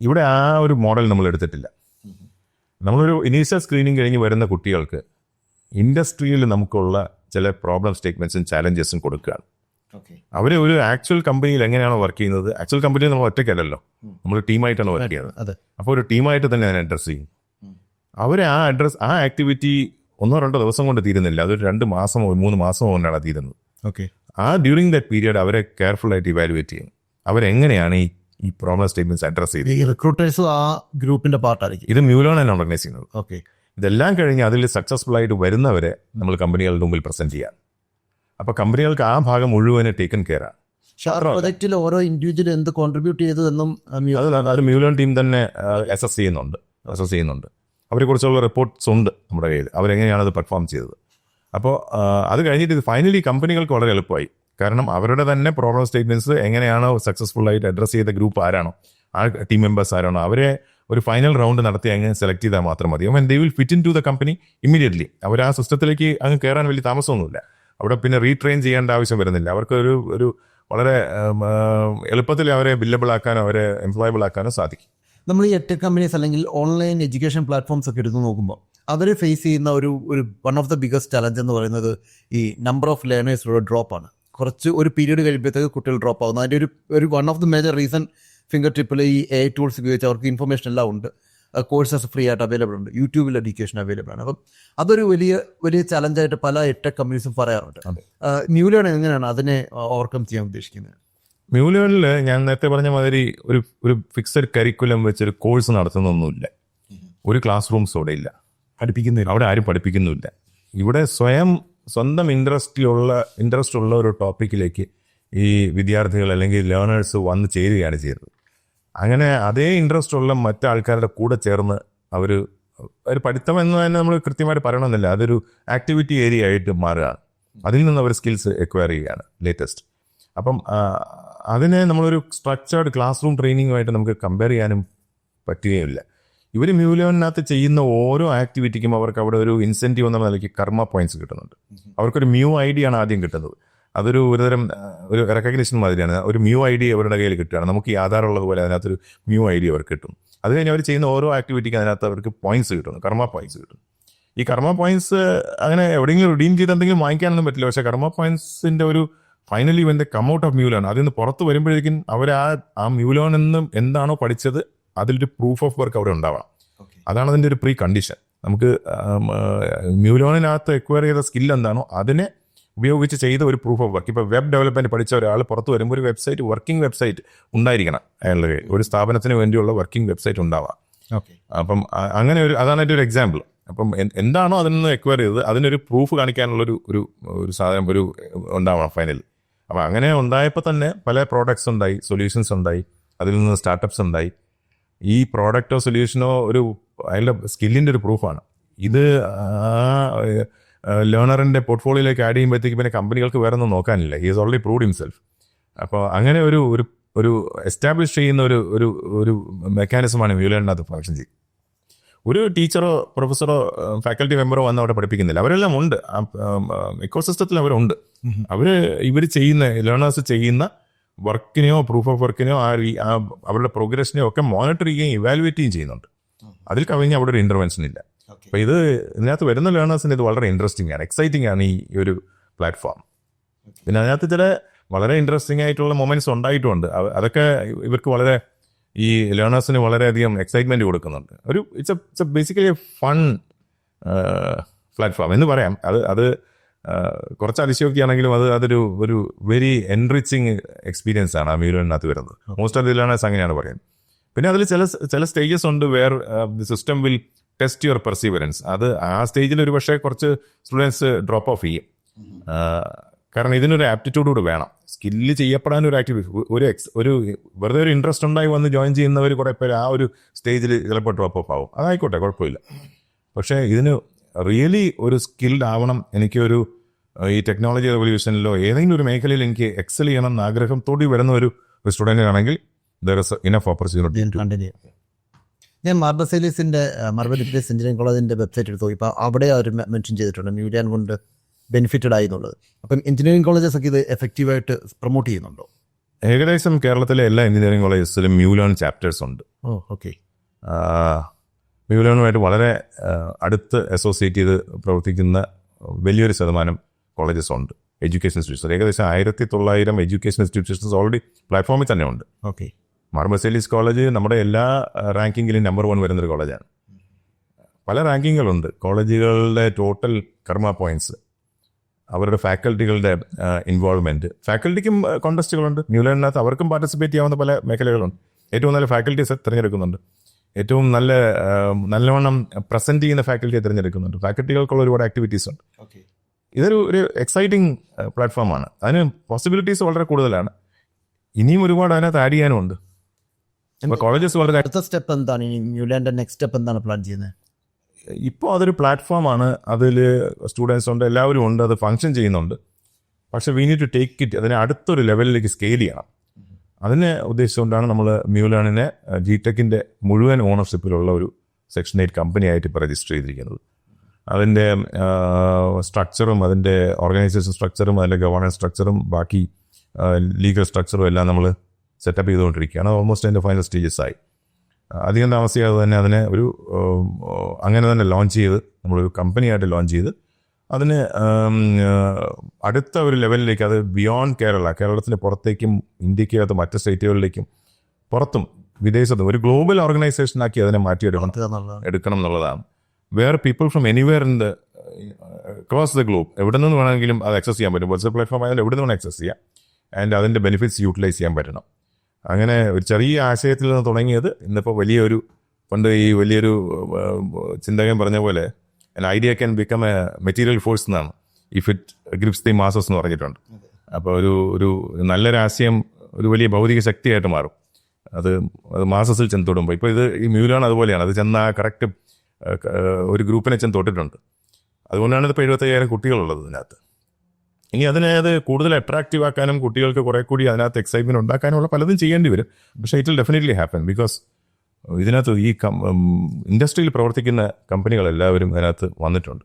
A: ഇവിടെ ആ ഒരു മോഡൽ നമ്മൾ എടുത്തിട്ടില്ല. നമ്മളൊരു ഇനീഷ്യൽ സ്ക്രീനിങ് കഴിഞ്ഞ് വരുന്ന കുട്ടികൾക്ക് ഇൻഡസ്ട്രിയിൽ നമുക്കുള്ള ചില പ്രോബ്ലം സ്റ്റേറ്റ്മെൻസും ചാലഞ്ചസും കൊടുക്കുകയാണ്. അവർ ഒരു ആക്ച്വൽ കമ്പനിയിൽ എങ്ങനെയാണോ വർക്ക് ചെയ്യുന്നത്? ആക്ച്വൽ കമ്പനിയിൽ നമ്മൾ ഒറ്റയ്ക്കല്ലല്ലോ. നമ്മൾ ടീമായിട്ടാണ് വർക്ക് ചെയ്യുന്നത്. അപ്പോൾ ഒരു ടീമായിട്ട് തന്നെ അതിനെ അഡ്രസ്സ് ചെയ്യും. അവരെ ആ അഡ്രസ് ആ ആക്ടിവിറ്റി ഒന്നോ രണ്ടോ ദിവസം കൊണ്ട് തീരുന്നില്ല. അതൊരു രണ്ട് മാസമോ മൂന്ന് മാസമോ കൊണ്ടാണ് തീരുന്നത്.
C: ഓക്കെ
A: ആ ഡ്യൂറിങ് ദാറ്റ് പീരിയഡ് അവരെ കെയർഫുൾ ആയിട്ട് ഇവാലുവേറ്റ് ചെയ്യും. അവരെങ്ങനെയാണ് ഈ ഈ പ്രോബ്ലം സ്റ്റേറ്റ്മെന്റ്സ് അഡ്രസ് ചെയ്ത്
B: ഈ റിക്രൂട്ടേഴ്സ് ആ ഗ്രൂപ്പിന്റെ പാർട്ടായിരിക്കും.
A: ഇത് മ്യൂലോൺ ആണ് ഓർഗനൈസ് ചെയ്യുന്നത്.
B: ഓക്കെ
A: ഇതെല്ലാം കഴിഞ്ഞ് അതിൽ സക്സസ്ഫുൾ ആയിട്ട് വരുന്നവരെ നമ്മൾ കമ്പനികളുടെ മുമ്പിൽ പ്രസന്റ് ചെയ്യാം. അപ്പൊ കമ്പനികൾക്ക് ആ ഭാഗം മുഴുവൻ ടേക്കൺ കെയർ ആണ്.
B: പ്രൊജക്റ്റിൽ ഓരോ ഇൻഡിവിജ്വൽ എന്ത് കോൺട്രിബ്യൂട്ട് ചെയ്തു എന്നും
A: അത് മ്യൂലോൺ ടീം തന്നെ അസസ് ചെയ്യുന്നുണ്ട്. അസസ് ചെയ്യുന്നുണ്ട്. അവരെക്കുറിച്ചുള്ള റിപ്പോർട്ട്സ് ഉണ്ട് നമ്മുടെ കയ്യിൽ. അവരെങ്ങനെയാണ് അത് പെർഫോം ചെയ്തത്? അപ്പോൾ അത് കഴിഞ്ഞിട്ട് ഇത് ഫൈനലി കമ്പനികൾക്ക് വളരെ എളുപ്പമായി. കാരണം അവരുടെ തന്നെ പ്രോബ്ലം സ്റ്റേറ്റ്മെന്റ്സ് എങ്ങനെയാണോ സക്സസ്ഫുൾ ആയിട്ട് അഡ്രസ് ചെയ്ത ഗ്രൂപ്പ് ആരാണോ ആ ടീം മെമ്പേഴ്സ് ആരാണോ അവരെ ഒരു ഫൈനൽ റൗണ്ട് നടത്തി അങ്ങ് സെലക്ട് ചെയ്താൽ മാത്രം മതി. അവൻ they will fit in to the company immediately അവർ ആ സിസ്റ്റത്തിലേക്ക് അങ്ങ് കയറാൻ വലിയ താമസമൊന്നുമില്ല. അവിടെ പിന്നെ റീട്രെയിൻ ചെയ്യേണ്ട ആവശ്യം വരുന്നില്ല. അവർക്ക് ഒരു ഒരു വളരെ എളുപ്പത്തിൽ അവരെ ബില്ലബിൾ ആക്കാനോ അവരെ എംപ്ലോയബിൾ ആക്കാനോ സാധിക്കും.
B: നമ്മൾ ഈ എട്ട് കമ്പനീസ് അല്ലെങ്കിൽ ഓൺലൈൻ എഡ്യൂക്കേഷൻ പ്ലാറ്റ്ഫോംസ് ഒക്കെ എടുത്ത് നോക്കുമ്പോൾ അവർ ഫേസ് ചെയ്യുന്ന ഒരു ഒരു one of the biggest challenge എന്ന് പറയുന്നത് ഈ നമ്പർ ഓഫ് ലേണേഴ്സിലൂടെ ഡ്രോപ്പ് ആണ്. കുറച്ച് ഒരു പീരീഡ് കഴിയുമ്പോഴത്തേക്ക് കുട്ടികൾ ഡ്രോപ്പ് ആകുന്നു അതിന്റെ ഒരു ഒരു one of the major reason finger ടിപ്പിൽ ഈ എ ടൂൾസ് ഉപയോഗിച്ച് അവർക്ക് ഇൻഫർമേഷൻ എല്ലാം ഉണ്ട്. കോഴ്സസ് ഫ്രീ ആയിട്ട് അവൈലബിൾ ഉണ്ട്. യൂട്യൂബിൽ എഡ്യൂക്കേഷൻ അവൈലബിൾ ആണ്. അപ്പം അതൊരു വലിയ വലിയ ചലഞ്ചായിട്ട് പല എട്ട് കമ്മ്യൂണിസും പറയാറുണ്ട്.
A: ന്യൂ
B: ലേൺ എങ്ങനെയാണ് അതിനെ ഓവർകം ചെയ്യാൻ ഉദ്ദേശിക്കുന്നത്?
A: മ്യൂലുകളിൽ ഞാൻ നേരത്തെ പറഞ്ഞ മാതിരി ഒരു ഒരു ഫിക്സഡ് കരിക്കുലം വെച്ചൊരു കോഴ്സ് നടത്തുന്നൊന്നുമില്ല. ഒരു ക്ലാസ് റൂംസ് അവിടെ ഇല്ല.
C: പഠിപ്പിക്കുന്നില്ല.
A: അവിടെ ആരും പഠിപ്പിക്കുന്നുമില്ല. ഇവിടെ സ്വയം സ്വന്തം ഇൻട്രസ്റ്റിലുള്ള ഇൻട്രസ്റ്റ് ഉള്ള ഒരു ടോപ്പിക്കിലേക്ക് ഈ വിദ്യാർത്ഥികൾ അല്ലെങ്കിൽ ലേണേഴ്സ് വന്ന് ചേരുകയാണ് ചെയ്തത്. അങ്ങനെ അതേ ഇൻട്രസ്റ്റ് ഉള്ള മറ്റു ആൾക്കാരുടെ കൂടെ ചേർന്ന് അവർ ഒരു പഠിത്തം എന്ന് തന്നെ നമ്മൾ കൃത്യമായിട്ട് പറയണമെന്നില്ല. അതൊരു ആക്ടിവിറ്റി ഏരിയ ആയിട്ട് മാറുകയാണ്. അതിൽ നിന്ന് അവർ സ്കിൽസ് എക്വയർ ചെയ്യുകയാണ് ലേറ്റസ്റ്റ് അപ്പം അതിനെ നമ്മളൊരു സ്ട്രക്ചേർഡ് ക്ലാസ് റൂം ട്രെയിനിങ്ങുമായിട്ട് നമുക്ക് കമ്പയർ ചെയ്യാനും പറ്റുകയില്ല ഇവർ മ്യൂലിയോനകത്ത് ചെയ്യുന്ന ഓരോ ആക്ടിവിറ്റിക്കും അവർക്ക് അവിടെ ഒരു ഇൻസെന്റീവ് എന്നുള്ള നിലയ്ക്ക് കർമ്മ പോയിന്റ്സ് കിട്ടുന്നുണ്ട്. അവർക്കൊരു മ്യൂ ഐ ഡി ആണ് ആദ്യം കിട്ടുന്നത്. അതൊരു ഒരുതരം ഒരു റെക്കഗ്നിഷൻ മാതിരിയാണ്. ഒരു മ്യൂ ഐ ഡി അവരുടെ കയ്യിൽ കിട്ടുകയാണ്. നമുക്ക് ഈ ആധാർ ഉള്ളതുപോലെ അതിനകത്തൊരു മ്യൂ ഐ ഡി അവർക്ക് കിട്ടും. അത് കഴിഞ്ഞ് അവർ ചെയ്യുന്ന ഓരോ ആക്ടിവിറ്റിക്കും അതിനകത്ത് അവർക്ക് പോയിന്റ്സ് കിട്ടുന്നു. കർമ്മ പോയിന്റ്സ് കിട്ടും ഈ കർമ്മ പോയിന്റ്സ് അങ്ങനെ എവിടെയെങ്കിലും റിഡീം ചെയ്തിട്ടുണ്ടെങ്കിൽ വാങ്ങിക്കാനൊന്നും പറ്റില്ല. പക്ഷേ കർമ്മ പോയിന്റ്സിന്റെ ഒരു finally when they come out of Mulearn അതിൽ നിന്ന് പുറത്ത് വരുമ്പോഴേക്കും അവർ ആ ആ മ്യൂലോൺ എന്നും എന്താണോ പഠിച്ചത് അതിലൊരു പ്രൂഫ് ഓഫ് വർക്ക് അവിടെ ഉണ്ടാവാം അതാണ് അതിന്റെ ഒരു പ്രീ കണ്ടീഷൻ നമുക്ക് മ്യൂലോണിനകത്ത് എക്വയർ ചെയ്ത സ്കിൽ എന്താണോ അതിനെ ഉപയോഗിച്ച് ചെയ്ത ഒരു പ്രൂഫ് ഓഫ് വർക്ക് ഇപ്പോൾ വെബ് ഡെവലപ്മെന്റ് പഠിച്ച ഒരാൾ പുറത്ത് വരുമ്പോൾ ഒരു വെബ്സൈറ്റ് വർക്കിംഗ് വെബ്സൈറ്റ് ഉണ്ടായിരിക്കണം. അയാളുടെ കയ്യിൽ. ഒരു സ്ഥാപനത്തിന് വേണ്ടിയുള്ള വർക്കിംഗ് വെബ്സൈറ്റ് ഉണ്ടാവാം.
B: ഓക്കെ
A: അപ്പം അങ്ങനെ ഒരു അതാണ് എന്റെ ഒരു എക്സാമ്പിൾ അപ്പം എന്താണോ അതിൽ നിന്ന് എക്വയർ ചെയ്തത് അതിനൊരു പ്രൂഫ് കാണിക്കാനുള്ള ഒരു ഒരു ഒരു സാധനം ഒരു ഉണ്ടാവണം ഫൈനൽ അപ്പം അങ്ങനെ ഉണ്ടായപ്പോൾ തന്നെ പല പ്രോഡക്ട്സ് ഉണ്ടായി സൊല്യൂഷൻസ് ഉണ്ടായി അതിൽ നിന്ന് സ്റ്റാർട്ടപ്സ് ഉണ്ടായി. ഈ പ്രോഡക്റ്റോ സൊല്യൂഷനോ ഒരു അതിന്റെ സ്കില്ലിന്റെ ഒരു പ്രൂഫാണ് ഇത് ലേണറിന്റെ പോർട്ട്ഫോളിയോയിലേക്ക് ആഡ് ചെയ്യുമ്പോഴത്തേക്ക് പിന്നെ കമ്പനികൾക്ക് വേറെ ഒന്നും നോക്കാനില്ല. He is already proved himself അപ്പോൾ അങ്ങനെ ഒരു ഒരു ഒരു എസ്റ്റാബ്ലിഷ് ചെയ്യുന്ന ഒരു ഒരു ഒരു മെക്കാനിസമാണ് മ്യൂലേണിനകത്ത് ഫങ്ഷൻ ചെയ്യും ഒരു ടീച്ചറോ പ്രൊഫസറോ ഫാക്കൽറ്റി മെമ്പറോ വന്ന് അവിടെ പഠിപ്പിക്കുന്നില്ല. അവരെല്ലാം ഉണ്ട്. ഇക്കോസിസ്റ്റത്തിൽ അവരുണ്ട്. അവർ ഇവർ ചെയ്യുന്ന ലേണേഴ്സ് ചെയ്യുന്ന വർക്കിനെയോ പ്രൂഫ് ഓഫ് വർക്കിനെയോ ആ അവരുടെ പ്രോഗ്രസിനെയോ ഒക്കെ മോണിറ്റർ ചെയ്യുകയും ഇവാലുവേറ്റ് ചെയ്യുകയും ചെയ്യുന്നുണ്ട്. അതിൽ കവിഞ്ഞ് അവിടെ ഒരു ഇന്റർവെൻഷൻ ഇല്ല. അപ്പൊ ഇത് ഇതിനകത്ത് വരുന്ന ലേണേഴ്സിന് ഇത് വളരെ ഇൻട്രസ്റ്റിംഗ് ആണ്. എക്സൈറ്റിംഗ് ആണ് ഈ ഒരു പ്ലാറ്റ്ഫോം പിന്നെ അതിനകത്ത് ചില വളരെ ഇൻട്രസ്റ്റിംഗ് ആയിട്ടുള്ള മൊമെന്റ്സ് ഉണ്ടായിട്ടുണ്ട്. അതൊക്കെ ഇവർക്ക് വളരെ ഈ ലേണേഴ്സിന് വളരെയധികം എക്സൈറ്റ്മെന്റ് കൊടുക്കുന്നുണ്ട്. ഒരു it's it's basically fun platform എന്ന് പറയാം. അത് അത് കുറച്ച് അതിശയോക്തിയാണെങ്കിലും അത് അതൊരു ഒരു വെരി എൻറിച്ചിങ് എക്സ്പീരിയൻസ് ആണ് ആ മ്യൂലിനകത്ത് വരുന്നത്. മോസ്റ്റ് ഓഫ് ദി ലേണേഴ്സ് അങ്ങനെയാണ് പറയുന്നത്. പിന്നെ അതിൽ ചില ചില സ്റ്റേജസ് ഉണ്ട് where the system will test your perseverance അത് ആ സ്റ്റേജിൽ ഒരു പക്ഷേ കുറച്ച് സ്റ്റുഡൻസ് ഡ്രോപ്പ് ഓഫ് ചെയ്യും. കാരണം ഇതിനൊരു ആപ്റ്റിറ്റ്യൂഡ് കൂടെ വേണം. സ്കില്ല് ചെയ്യപ്പെടാൻ ഒരു ആക്ടിവിറ്റി ഒരു എക്സ് ഒരു വെറുതെ ഒരു ഇൻട്രസ്റ്റ് ഉണ്ടായി വന്ന് ജോയിൻ ചെയ്യുന്നവർ കുറേ പേര് ആ ഒരു സ്റ്റേജിൽ ചിലപ്പോൾ ഡ്രോപ്പ് ഓഫ് ആവും. അതായിക്കോട്ടെ കുഴപ്പമില്ല. പക്ഷേ ഇതിന് റിയലി ഒരു സ്കിൽഡ് ആവണം. എനിക്കൊരു ഈ ടെക്നോളജി റെവല്യൂഷനിലോ ഏതെങ്കിലും ഒരു മേഖലയിൽ എനിക്ക് എക്സൽ ചെയ്യണം എന്ന് തോടി വരുന്ന ഒരു സ്റ്റുഡന്റ് ആണെങ്കിൽ there is enough opportunity
B: continue ഞാൻ മാർബൽ ഡിഗ്രീസ് എഞ്ചിനീയറിംഗ് കോളേജിന്റെ വെബ്സൈറ്റ് എടുത്തു ഇപ്പോൾ അവിടെ അവർ മെൻഷൻ ചെയ്തിട്ടുണ്ട് മ്യൂലിയൻ കൊണ്ട് ബെനിഫിറ്റഡ് ആയി എന്നുള്ളത്. അപ്പം എഞ്ചിനീയറിംഗ് കോളേജസ് ഒക്കെ ഇത് എഫക്റ്റീവായിട്ട് പ്രൊമോട്ട് ചെയ്യുന്നുണ്ടോ?
A: ഏകദേശം കേരളത്തിലെ എല്ലാ എഞ്ചിനീയറിംഗ് കോളേജസിലും മ്യൂലോൺ ചാപ്റ്റേഴ്സ് ഉണ്ട്.
B: ഓ ഓക്കെ.
A: മ്യൂലോണുമായിട്ട് വളരെ അടുത്ത് അസോസിയേറ്റ് ചെയ്ത് പ്രവർത്തിക്കുന്ന വലിയൊരു ശതമാനം കോളേജസ് ഉണ്ട്. എഡ്യൂക്കേഷൻ ഇൻസ്റ്റിറ്റ്യൂഷൻ ഏകദേശം ആയിരത്തി തൊള്ളായിരം എഡ്യൂക്കേഷൻ ഇൻസ്റ്റിറ്റ്യൂഷൻസ് ഓൾറെഡി പ്ലാറ്റ്ഫോമിൽ തന്നെ ഉണ്ട്.
B: ഓക്കെ
A: മാർമസേലീസ് കോളേജ് നമ്മുടെ എല്ലാ റാങ്കിങ്ങിലും നമ്പർ വൺ വരുന്നൊരു കോളേജാണ് പല റാങ്കിങ്ങുകളുണ്ട് കോളേജുകളുടെ ടോട്ടൽ കർമ്മ പോയിന്റ്സ് അവരുടെ ഫാക്കൽറ്റികളുടെ ഇൻവോൾവ്മെന്റ് ഫാക്കൽറ്റിക്കും കോൺടസ്റ്റുകളുണ്ട് ന്യൂലാൻഡിനകത്ത് അവർക്കും പാർട്ടിസിപ്പേറ്റ് ചെയ്യാവുന്ന പല മേഖലകളുണ്ട്. ഏറ്റവും നല്ല ഫാക്കൽറ്റീസ് തിരഞ്ഞെടുക്കുന്നുണ്ട്. ഏറ്റവും നല്ല നല്ലവണ്ണം പ്രസന്റ് ചെയ്യുന്ന ഫാക്കൽറ്റിയെ തിരഞ്ഞെടുക്കുന്നുണ്ട്. ഫാക്കൽറ്റികൾക്കുള്ള ഒരുപാട് ആക്ടിവിറ്റീസ് ഉണ്ട്.
B: ഓക്കെ
A: ഇതൊരു ഒരു എക്സൈറ്റിംഗ് പ്ലാറ്റ്ഫോമാണ് അതിന് പോസിബിലിറ്റീസ് വളരെ കൂടുതലാണ്. ഇനിയും ഒരുപാട് അതിനകത്ത് ആഡ് ചെയ്യാനുമുണ്ട്. കോളേജസ് വളരെ
B: അടുത്ത സ്റ്റെപ്പ് എന്താണ്? നെക്സ്റ്റ് സ്റ്റെപ്പ് എന്താണ് പ്ലാൻ ചെയ്യുന്നത്?
A: ഇപ്പോൾ അതൊരു പ്ലാറ്റ്ഫോമാണ് അതിൽ സ്റ്റുഡൻസ് ഉണ്ട് എല്ലാവരും ഉണ്ട് അത് ഫങ്ഷൻ ചെയ്യുന്നുണ്ട്. പക്ഷെ we need to take it അതിനെ അടുത്തൊരു ലെവലിലേക്ക് സ്കെയിൽ ചെയ്യണം. അതിനെ ഉദ്ദേശിച്ചുകൊണ്ടാണ് നമ്മൾ മ്യൂലാണിനെ ജി ടെക്കിന്റെ മുഴുവൻ ഓണർഷിപ്പിലുള്ള ഒരു സെക്ഷൻ എയ്റ്റ് കമ്പനിയായിട്ട് ഇപ്പോൾ രജിസ്റ്റർ ചെയ്തിരിക്കുന്നത്. അതിന്റെ സ്ട്രക്ചറും അതിന്റെ ഓർഗനൈസേഷൻ സ്ട്രക്ചറും അതിന്റെ ഗവർണൻസ് സ്ട്രക്ചറും ബാക്കി ലീഗൽ സ്ട്രക്ചറും എല്ലാം നമ്മൾ സെറ്റപ്പ് ചെയ്തുകൊണ്ടിരിക്കുകയാണ്. ഓൾമോസ്റ്റ് അതിന്റെ ഫൈനൽ സ്റ്റേജസ് ആയി. അധികം താമസിക്കാതെ തന്നെ അതിനെ ഒരു അങ്ങനെ തന്നെ ലോഞ്ച് ചെയ്ത് നമ്മളൊരു കമ്പനിയായിട്ട് ലോഞ്ച് ചെയ്ത് അതിന് അടുത്ത ഒരു ലെവലിലേക്ക് അത് ബിയോണ്ട് കേരള കേരളത്തിന് പുറത്തേക്കും ഇന്ത്യക്കകത്ത് മറ്റ് സ്റ്റേറ്റുകളിലേക്കും പുറത്തും വിദേശത്തും ഒരു ഗ്ലോബൽ ഓർഗനൈസേഷൻ ആക്കി അതിനെ മാറ്റിയെടുക്കണം. എടുക്കണം എന്നുള്ളതാണ്. Where people from anywhere in the cross the globe എവിടെ നിന്ന് വേണമെങ്കിലും അത് ആക്സസ് ചെയ്യാൻ പറ്റും. വാട്സപ്പ് പ്ലാറ്റ്ഫോം ആയാലും എവിടെ നിന്ന് ആക്സസ് ചെയ്യാം. ആൻഡ് അതിന്റെ ബെനിഫിറ്റ്സ് യൂട്ടിലൈസ് ചെയ്യാൻ പറ്റണം. അങ്ങനെ ഒരു ചെറിയ ആശയത്തിൽ നിന്ന് തുടങ്ങിയത് ഇന്നിപ്പോൾ വലിയൊരു പണ്ട് ഈ വലിയൊരു ചിന്തകൻ പറഞ്ഞ പോലെ an idea can become a material force എന്നാണ്. If it grips the masses എന്ന് പറഞ്ഞിട്ടുണ്ട്. അപ്പോൾ ഒരു ഒരു നല്ലൊരു ആശയം ഒരു വലിയ ഭൗതിക ശക്തിയായിട്ട് മാറും. അത് അത് മാസസിൽ ചെന്ന് തൊടുമ്പോൾ ഇപ്പോൾ ഇത് ഈ മ്യൂലാണ് അതുപോലെയാണ്. അത് ചെന്ന കറക്റ്റ് ഒരു ഗ്രൂപ്പിനെ ചെന്ന് തൊട്ടിട്ടുണ്ട്. അതുകൊണ്ടാണ് ഇതിപ്പോൾ എഴുപത്തയ്യായിരം കുട്ടികളുള്ളത് ഇതിനകത്ത്. ഇനി അതിനെ അത് കൂടുതൽ അട്രാക്റ്റീവ് ആക്കാനും കുട്ടികൾക്ക് കുറെ കൂടി അതിനകത്ത് എക്സൈറ്റ്മെന്റ് ഉണ്ടാക്കാനുള്ള പലതും ചെയ്യേണ്ടി വരും. പക്ഷേ it will definitely happen because ഇതിനകത്ത് ഈ ഇൻഡസ്ട്രിയിൽ പ്രവർത്തിക്കുന്ന കമ്പനികളെല്ലാവരും അതിനകത്ത് വന്നിട്ടുണ്ട്.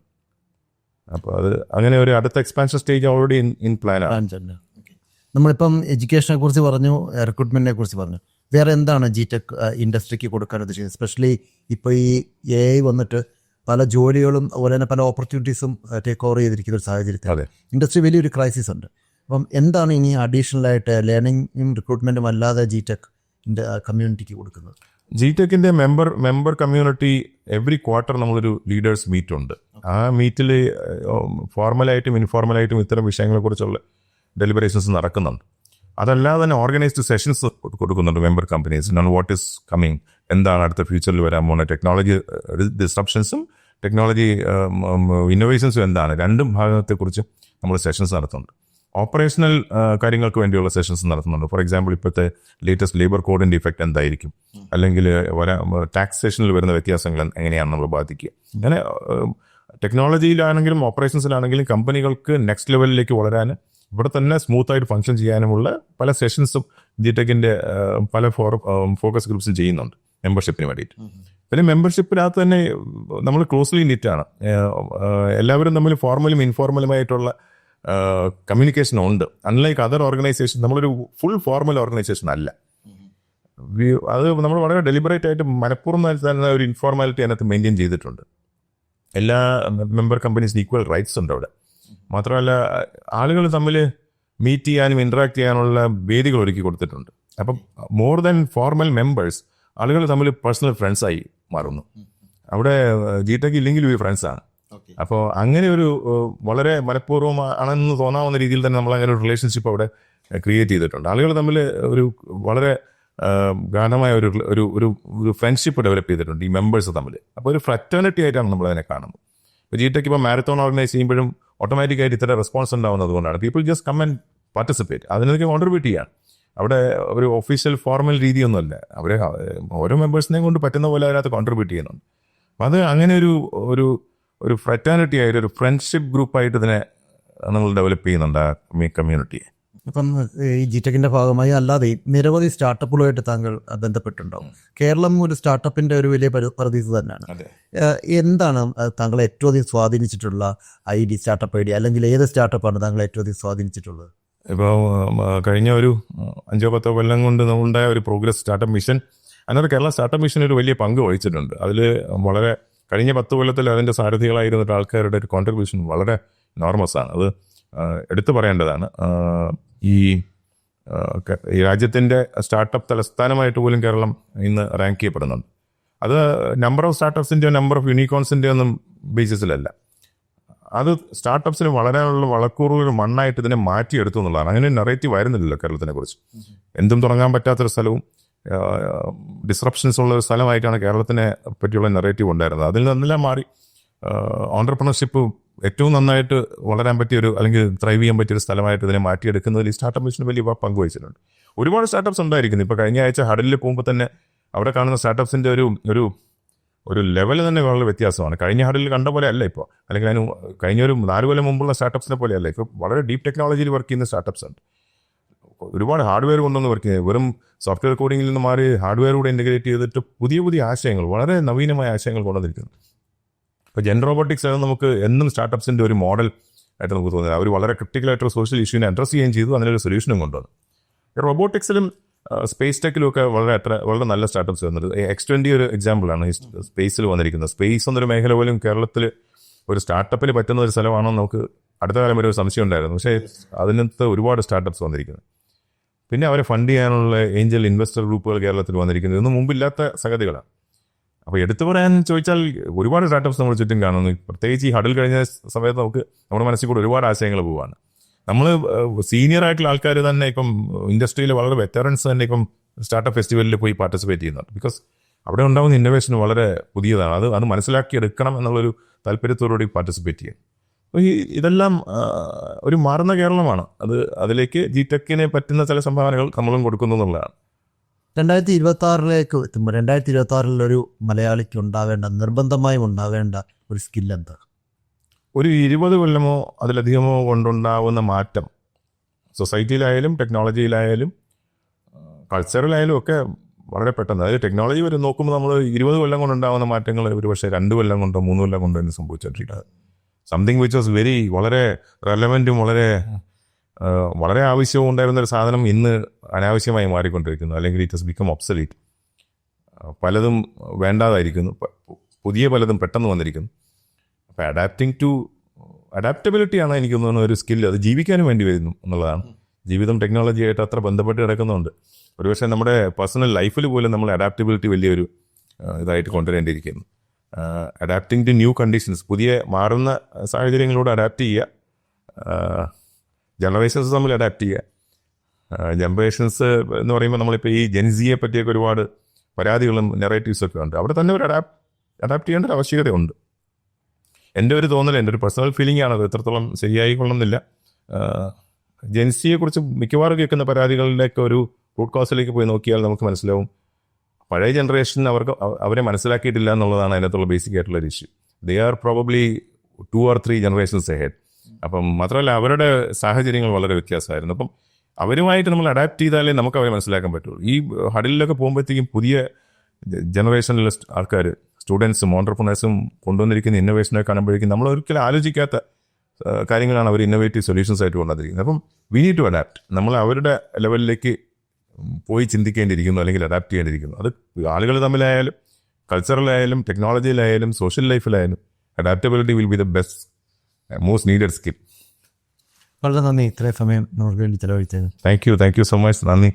A: അപ്പോൾ അത് അങ്ങനെ ഒരു അടുത്ത expansion stage already in in plan ആണ്.
B: നമ്മളിപ്പം എഡ്യൂക്കേഷനെ കുറിച്ച് പറഞ്ഞു റിക്രൂട്ട്മെന്റിനെ കുറിച്ച് പറഞ്ഞു. വേറെ എന്താണ് ജി ടെക് ഇൻഡസ്ട്രിക്ക് കൊടുക്കാൻ ഉദ്ദേശിക്കുന്നത്? സ്പെഷ്യലി ഇപ്പോൾ ഈ എ ഐ വന്നിട്ട് പല ജോലികളും അതുപോലെ തന്നെ പല ഓപ്പർച്യൂണിറ്റീസും ടേക്ക് ഓവർ ചെയ്തിരിക്കുന്ന ഒരു സാഹചര്യത്തിൽ
A: അതെ.
B: ഇൻഡസ്ട്രി വലിയൊരു ക്രൈസിസ് ഉണ്ട്. അപ്പം എന്താണ് ഇനി അഡീഷണൽ ആയിട്ട് ലേണിംഗും റിക്രൂട്ട്മെന്റും അല്ലാതെ ജി ടെക് കമ്മ്യൂണിറ്റിക്ക് കൊടുക്കുന്നത്?
A: G ടെക്കിന്റെ member member community every quarter നമ്മളൊരു ലീഡേഴ്സ് മീറ്റ് ഉണ്ട്. ആ മീറ്റിൽ ഫോർമലായിട്ടും ഇൻഫോർമലായിട്ടും ഇത്തരം വിഷയങ്ങളെ കുറിച്ചുള്ള ഡെലിബറേഷൻസ് നടക്കുന്നുണ്ട്. അതല്ലാതെ തന്നെ ഓർഗനൈസ്ഡ് സെഷൻസ് കൊടുക്കുന്നുണ്ട് member companies known what is coming എന്താണ് അടുത്ത ഫ്യൂച്ചറിൽ വരാൻ പോകുന്ന ടെക്നോളജി ഡിസ്ട്രപ്ഷൻസും ടെക്നോളജി ഇന്നോവേഷൻസും എന്താണ്? രണ്ടും ഭാഗത്തെക്കുറിച്ച് നമ്മൾ സെഷൻസ് നടത്തുന്നുണ്ട്. ഓപ്പറേഷണൽ കാര്യങ്ങൾക്ക് വേണ്ടിയുള്ള സെഷൻസ് നടത്തുന്നുണ്ട്. ഫോർ എക്സാമ്പിൾ ഇപ്പോഴത്തെ ലേറ്റസ്റ്റ് ലേബർ കോഡിന്റെ ഇഫക്റ്റ് എന്തായിരിക്കും? അല്ലെങ്കിൽ വരാ ടാക്സേഷനിൽ വരുന്ന വ്യത്യാസങ്ങൾ എങ്ങനെയാണ് നമ്മൾ ബാധിക്കുക? അങ്ങനെ ടെക്നോളജിയിലാണെങ്കിലും ഓപ്പറേഷൻസിലാണെങ്കിലും കമ്പനികൾക്ക് നെക്സ്റ്റ് ലെവലിലേക്ക് വളരാൻ ഇവിടെ തന്നെ സ്മൂത്ത് ആയിട്ട് ഫംഗ്ഷൻ ചെയ്യാനുമുള്ള പല സെഷൻസും ജി പല പല ഫോക്കസ് ഗ്രൂപ്പ്സും ചെയ്യുന്നുണ്ട് മെമ്പർഷിപ്പിന് വേണ്ടിയിട്ട്. പിന്നെ മെമ്പർഷിപ്പിനകത്ത് തന്നെ നമ്മൾ ക്ലോസ്ലി നിറ്റാണ് എല്ലാവരും തമ്മിൽ ഫോർമലും ഇൻഫോർമലുമായിട്ടുള്ള കമ്മ്യൂണിക്കേഷൻ ഉണ്ട്. അൺലൈക്ക് അതർ ഓർഗനൈസേഷൻ നമ്മളൊരു ഫുൾ ഫോർമൽ ഓർഗനൈസേഷൻ അല്ല. അത് നമ്മൾ വളരെ ഡെലിബറേറ്റ് ആയിട്ട് മനഃപൂർവം തന്നെ ഒരു ഇൻഫോർമാലിറ്റി അതിനകത്ത് മെയിന്റെയിൻ ചെയ്തിട്ടുണ്ട്. എല്ലാ മെമ്പർ കമ്പനീസ് ഈക്വൽ റൈറ്റ്സ് ഉണ്ട് അവിടെ. മാത്രമല്ല ആളുകൾ തമ്മിൽ മീറ്റ് ചെയ്യാനും ഇൻട്രാക്ട് ചെയ്യാനുള്ള വേദികൾ ഒരുക്കി കൊടുത്തിട്ടുണ്ട്. അപ്പം മോർ ദാൻ ഫോർമൽ മെമ്പേഴ്സ് ആളുകൾ തമ്മിൽ പേഴ്സണൽ ഫ്രണ്ട്സായി മാറുന്നു. അവിടെ ജി ടെക് ഇല്ലെങ്കിൽ ഫ്രണ്ട്സാണ് അപ്പോൾ അങ്ങനെ ഒരു വളരെ മനഃപൂർവം ആണെന്ന് തോന്നാവുന്ന രീതിയിൽ തന്നെ നമ്മൾ അങ്ങനെ ഒരു റിലേഷൻഷിപ്പ് അവിടെ ക്രിയേറ്റ് ചെയ്തിട്ടുണ്ട്. ആളുകൾ തമ്മിൽ ഒരു വളരെ ഗാഠമായ ഒരു ഒരു ഒരു ഫ്രണ്ട്ഷിപ്പ് ഡെവലപ്പ് ചെയ്തിട്ടുണ്ട് ഈ മെമ്പേഴ്സ് തമ്മിൽ. അപ്പോൾ ഒരു ഫ്രറ്റേണിറ്റി ആയിട്ടാണ് നമ്മൾ അതിനെ കാണുന്നത്. ഇപ്പോൾ ജി ടെക് ഇപ്പോൾ മാരത്തോൺ ഓർഗനൈസ് ചെയ്യുമ്പോഴും ഓട്ടോമാറ്റിക്കായിട്ട് ഇത്ര റെസ്പോൺസ് ഉണ്ടാവുന്നത് കൊണ്ടാണ്. People just come and participate അതിനൊക്കെ കോൺട്രിബ്യൂട്ട് ചെയ്യാൻ അവിടെ ഒരു ഒഫീഷ്യൽ ഫോർമൽ രീതിയൊന്നുമല്ല. അവരെ ഓരോ മെമ്പേഴ്സിനെയും കൊണ്ട് പറ്റുന്ന പോലെ അതിനകത്ത് കോൺട്രിബ്യൂട്ട് ചെയ്യുന്നുണ്ട്. അപ്പം അത് അങ്ങനെ ഒരു ഒരു ഒരു ഫ്രറ്റേണിറ്റി ആയിട്ട് ഒരു ഫ്രണ്ട്ഷിപ്പ് ഗ്രൂപ്പായിട്ട് ഇതിനെ നമ്മൾ ഡെവലപ്പ് ചെയ്യുന്നുണ്ട് ആ കമ്മ്യൂണിറ്റിയെ
B: ഇപ്പം ഈ ജിടെക്കിന്റെ ഭാഗമായി അല്ലാതെ നിരവധി സ്റ്റാർട്ടപ്പുകളുമായിട്ട് താങ്കൾ ബന്ധപ്പെട്ടുണ്ടാവും കേരളം ഒരു സ്റ്റാർട്ടപ്പിന്റെ ഒരു വലിയ പരി- പറുദീസ് തന്നെയാണ്. എന്താണ് താങ്കൾ താങ്കളെ ഏറ്റവും അധികം സ്വാധീനിച്ചിട്ടുള്ള I D startup I D അല്ലെങ്കിൽ ഏത് സ്റ്റാർട്ടപ്പാണ് താങ്കളെ ഏറ്റവും അധികം സ്വാധീനിച്ചിട്ടുള്ളത്?
A: ഇപ്പോൾ കഴിഞ്ഞ ഒരു അഞ്ചോ പത്തോ കൊല്ലം കൊണ്ട് ഉണ്ടായ ഒരു പ്രോഗ്രസ് സ്റ്റാർട്ടപ്പ് മിഷൻ അതിനകത്ത് കേരള സ്റ്റാർട്ടപ്പ് മിഷൻ ഒരു വലിയ പങ്ക് വഹിച്ചിട്ടുണ്ട്. അതിൽ വളരെ കഴിഞ്ഞ പത്ത് കൊല്ലത്തിൽ അതിന്റെ സാരഥികളായിരുന്ന ആൾക്കാരുടെ ഒരു കോൺട്രിബ്യൂഷൻ വളരെ നോർമസ് ആണ്. അത് എടുത്തു പറയേണ്ടതാണ്. ഈ ഈ രാജ്യത്തിന്റെ സ്റ്റാർട്ടപ്പ് തലസ്ഥാനമായിട്ട് പോലും കേരളം ഇന്ന് റാങ്ക് ചെയ്യപ്പെടുന്നുണ്ട്. അത് നമ്പർ ഓഫ് സ്റ്റാർട്ടപ്സിന്റെയോ നമ്പർ ഓഫ് യൂണിക്കോൺസിന്റെയോ ഒന്നും ബേസിസിലല്ല അത് സ്റ്റാർട്ടപ്സിന് വളരാനുള്ള വളക്കൂറുകൾ മണ്ണായിട്ട് ഇതിനെ മാറ്റിയെടുത്തു എന്നുള്ളതാണ്. അങ്ങനെ നെറേറ്റീവ് ആയിരുന്നില്ലല്ലോ കേരളത്തിനെ കുറിച്ച്. എന്തും തുടങ്ങാൻ പറ്റാത്തൊരു സ്ഥലവും ഡിസ്റപ്ഷൻസ് ഉള്ള ഒരു സ്ഥലമായിട്ടാണ് കേരളത്തിനെ പറ്റിയുള്ള നെറേറ്റീവ് ഉണ്ടായിരുന്നത്. അതിൽ നിന്നെല്ലാം മാറി ഓണ്ടർപ്രണർഷിപ്പ് ഏറ്റവും നന്നായിട്ട് വളരാൻ പറ്റിയ ഒരു അല്ലെങ്കിൽ ത്രൈവ് ചെയ്യാൻ പറ്റിയ ഒരു സ്ഥലമായിട്ട് ഇതിനെ മാറ്റിയെടുക്കുന്നതിൽ ഈ സ്റ്റാർട്ടപ്പ് മിഷൻ വലിയ പങ്ക് വഹിച്ചിട്ടുണ്ട് ഒരുപാട് സ്റ്റാർട്ടപ്സ് ഉണ്ടായിരിക്കുന്നു. ഇപ്പോൾ കഴിഞ്ഞ ആഴ്ച ഹഡലിൽ പോകുമ്പോൾ തന്നെ അവിടെ കാണുന്ന സ്റ്റാർട്ടപ്സിന്റെ ഒരു ഒരു ഒരു ലെവൽ തന്നെ വളരെ വ്യത്യാസമാണ്. കഴിഞ്ഞ ഹഡലിൽ കണ്ട പോലെ അല്ല ഇപ്പോൾ അല്ലെങ്കിൽ അതിന് കഴിഞ്ഞ ഒരു നാല് കൊല്ലം മുമ്പുള്ള സ്റ്റാർട്ടപ്സിനെ പോലെ അല്ല. ഇപ്പോൾ വളരെ ഡീപ്പ് ടെക്നോളജിയിൽ വർക്ക് ചെയ്യുന്ന സ്റ്റാർട്ടപ്സ് ഉണ്ട്. ഒരുപാട് ഹാർഡ്വെയർ കൊണ്ടൊന്നും വർക്ക് ചെയ്യുന്നത്. വെറും സോഫ്റ്റ്വെയർ കോഡിങ്ങിൽ നിന്ന് മാറി ഹാർഡ്വെയർ കൂടെ ഇന്റഗ്രേറ്റ് ചെയ്തിട്ട് പുതിയ പുതിയ ആശയങ്ങൾ വളരെ നവീനമായ ആശയങ്ങൾ കൊണ്ടുവന്നിരിക്കുന്നു. ഇപ്പോൾ ജെൻ റോബോട്ടിക്സ് ആണ് നമുക്ക് എന്നും സ്റ്റാർട്ടപ്സിന്റെ ഒരു മോഡൽ ആയിട്ട് നമുക്ക് തോന്നുന്നത് അവർ വളരെ ക്രിട്ടിക്കലായിട്ടൊരു സോഷ്യൽ ഇഷ്യൂവിനെ അഡ്രസ് ചെയ്യുകയും ചെയ്തു. അതിനൊരു സൊല്യൂഷനും കൊണ്ടുവന്നു. റോബോട്ടിക്സിലും സ്പേസ് ടെക്കിലും ഒക്കെ വളരെ അത്ര വളരെ നല്ല സ്റ്റാർട്ടപ്സ് വന്നത് എക്സ് ട്വന്റി ഒരു എക്സാമ്പിളാണ് ഈ സ്പേസിൽ വന്നിരിക്കുന്നത്. സ്പേസ് എന്നൊരു മേഖല പോലും കേരളത്തിൽ ഒരു സ്റ്റാർട്ടപ്പിൽ പറ്റുന്ന ഒരു സ്ഥലമാണോ നമുക്ക് അടുത്ത കാലം വരെ ഒരു സംശയം ഉണ്ടായിരുന്നു. പക്ഷേ അതിനകത്ത് ഒരുപാട് സ്റ്റാർട്ടപ്സ് വന്നിരിക്കുന്നത് പിന്നെ അവരെ ഫണ്ട് ചെയ്യാനുള്ള ഏഞ്ചൽ ഇൻവെസ്റ്റർ ഗ്രൂപ്പുകൾ കേരളത്തിൽ വന്നിരിക്കുന്നത് ഇതൊന്നും മുമ്പില്ലാത്ത സംഗതികളാണ് അപ്പോൾ എടുത്തു പറയാൻ ചോദിച്ചാൽ ഒരുപാട് സ്റ്റാർട്ടപ്സ് നമ്മൾ ചുറ്റും കാണുന്നു. പ്രത്യേകിച്ച് ഈ ഹഡിൽ കഴിഞ്ഞ സമയത്ത് നമുക്ക് നമ്മുടെ മനസ്സിൽ കൂടെ ഒരുപാട് ആശയങ്ങൾ പോവാണ്. നമ്മൾ സീനിയർ ആയിട്ടുള്ള ആൾക്കാർ തന്നെ ഇപ്പം ഇൻഡസ്ട്രിയിൽ വളരെ വെറ്ററൻസ് തന്നെ ഇപ്പം സ്റ്റാർട്ടപ്പ് ഫെസ്റ്റിവലിൽ പോയി പാർട്ടിസിപ്പേറ്റ് ചെയ്യുന്നുണ്ട്. ബിക്കോസ് അവിടെ ഉണ്ടാകുന്ന ഇന്നോവേഷൻ വളരെ പുതിയതാണ്. അത് അത് മനസ്സിലാക്കി എടുക്കണം എന്നുള്ളൊരു താല്പര്യത്തോടുകൂടി പാർട്ടിസിപ്പേറ്റ് ചെയ്യും. ഈ ഇതെല്ലാം ഒരു മാറുന്ന കേരളമാണ്. അത് അതിലേക്ക് ജി ടെക്കിനെ പറ്റുന്ന ചില സംഭാവനകൾ നമ്മളും കൊടുക്കുന്നു എന്നുള്ളതാണ്.
B: രണ്ടായിരത്തി ഇരുപത്തി ആറിലേക്ക് എത്തുമ്പോൾ രണ്ടായിരത്തി ഇരുപത്തി ആറിൽ ഒരു മലയാളിക്ക് ഉണ്ടാവേണ്ട നിർബന്ധമായും ഉണ്ടാവേണ്ട ഒരു സ്കിൽ എന്താ?
A: ഒരു ഇരുപത് കൊല്ലമോ അതിലധികമോ കൊണ്ടുണ്ടാവുന്ന മാറ്റം സൊസൈറ്റിയിലായാലും ടെക്നോളജിയിലായാലും കൾച്ചറിലായാലും ഒക്കെ വളരെ പെട്ടെന്ന്. അതായത് ടെക്നോളജി വരെ നോക്കുമ്പോൾ നമ്മൾ ഇരുപത് കൊല്ലം കൊണ്ടുണ്ടാവുന്ന മാറ്റങ്ങൾ ഒരു പക്ഷേ രണ്ട് കൊല്ലം കൊണ്ടോ മൂന്ന് കൊല്ലം കൊണ്ടോ എന്ന് സംഭവിച്ചുകൊണ്ടിരിക്കുന്നത് സംതിങ് വിച്ച് വാസ് വെരി വളരെ റെലവന്റും വളരെ വളരെ ആവശ്യവും ഉണ്ടായിരുന്ന ഒരു സാധനം ഇന്ന് അനാവശ്യമായി മാറിക്കൊണ്ടിരിക്കുന്നു. അല്ലെങ്കിൽ ഇറ്റ് ഹസ് ബിക്കം ഒബ്സലീറ്റ് പലതും വേണ്ടാതായിരിക്കുന്നു. പുതിയ പലതും പെട്ടെന്ന് വന്നിരിക്കുന്നു. അപ്പോൾ അഡാപ്റ്റിംഗ് ടു അഡാപ്റ്റബിലിറ്റിയാണ് എനിക്ക് തോന്നുന്ന ഒരു സ്കില്ല് അത് ജീവിക്കാനും വേണ്ടി വരുന്നു എന്നുള്ളതാണ്. ജീവിതം ടെക്നോളജിയായിട്ട് അത്ര ബന്ധപ്പെട്ട് കിടക്കുന്നുണ്ട്. ഒരുപക്ഷെ നമ്മുടെ പേഴ്സണൽ ലൈഫിൽ പോലും നമ്മൾ അഡാപ്റ്റബിലിറ്റി വലിയൊരു ഇതായിട്ട് കൊണ്ടുവരേണ്ടിയിരിക്കുന്നു. അഡാപ്റ്റിംഗ് ടു ന്യൂ കണ്ടീഷൻസ് പുതിയ മാറുന്ന സാഹചര്യങ്ങളോട് അഡാപ്റ്റ് ചെയ്യുക. ജനറേഷൻസ് തമ്മിൽ അഡാപ്റ്റ് ചെയ്യുക. ജനറേഷൻസ് എന്ന് പറയുമ്പോൾ നമ്മളിപ്പോൾ ഈ ജെൻസിയെ പറ്റിയൊക്കെ ഒരുപാട് പരാതികളും നെറേറ്റീവ്സൊക്കെ ഉണ്ട്. അവിടെ തന്നെ ഒരു അഡാപ്റ്റ് അഡാപ്റ്റ് ചെയ്യേണ്ട ഒരു ആവശ്യകതയുണ്ട്. എന്റെ ഒരു തോന്നൽ എന്റെ ഒരു പേഴ്സണൽ ഫീലിംഗ് ആണത് എത്രത്തോളം ശരിയായി കൊള്ളുന്നില്ല. ജെൻസിയെ മിക്കവാറും കേൾക്കുന്ന പരാതികളിലേക്ക് ഒരു റൂട്ട് കോസിലേക്ക് പോയി നോക്കിയാൽ നമുക്ക് മനസ്സിലാവും. പഴയ ജനറേഷൻ അവർക്ക് അവ- അവരെ മനസ്സിലാക്കിയിട്ടില്ല എന്നുള്ളതാണ് അതിനകത്തുള്ള ബേസിക് ആയിട്ടുള്ള ഒരു issue they are probably two or three generations head അപ്പം മാത്രമല്ല അവരുടെ സാഹചര്യങ്ങൾ വളരെ വ്യത്യാസമായിരുന്നു. അപ്പം അവരുമായിട്ട് നമ്മൾ അഡാപ്റ്റ് ചെയ്താലേ നമുക്ക് അവരെ മനസ്സിലാക്കാൻ പറ്റുള്ളൂ. ഈ ഹഡിലൊക്കെ പോകുമ്പോഴത്തേക്കും പുതിയ ജനറേഷനിലെ ആൾക്കാർ സ്റ്റുഡൻസും ഓണ്ടർപ്രണേഴ്സും കൊണ്ടുവന്നിരിക്കുന്ന ഇന്നോവേഷനെ കാണുമ്പോഴേക്കും നമ്മൾ ഒരിക്കലും ആലോചിക്കാത്ത കാര്യങ്ങളാണ് അവർ ഇന്നോവേറ്റീവ് സൊല്യൂഷൻസ് ആയിട്ട് കൊണ്ടുവന്നിരിക്കുന്നത്. അപ്പം വി നീഡ് ടു അഡാപ്റ്റ് നമ്മൾ അവരുടെ ലെവലിലേക്ക് പോയി ചിന്തിക്കേണ്ടിയിരിക്കുന്നു അല്ലെങ്കിൽ അഡാപ്റ്റ് ചെയ്യേണ്ടിയിരിക്കുന്നു. അത് ആളുകൾ തമ്മിലായാലും കൾച്ചറലായാലും ടെക്നോളജിയിലായാലും social ലൈഫിലായാലും adaptability will be the best most needed skill
B: വളരെ നന്ദി. ഇത്രയും സമയം നമുക്ക് വേണ്ടി ചെലവഴിച്ചത്
A: thank you thank you so much നന്ദി.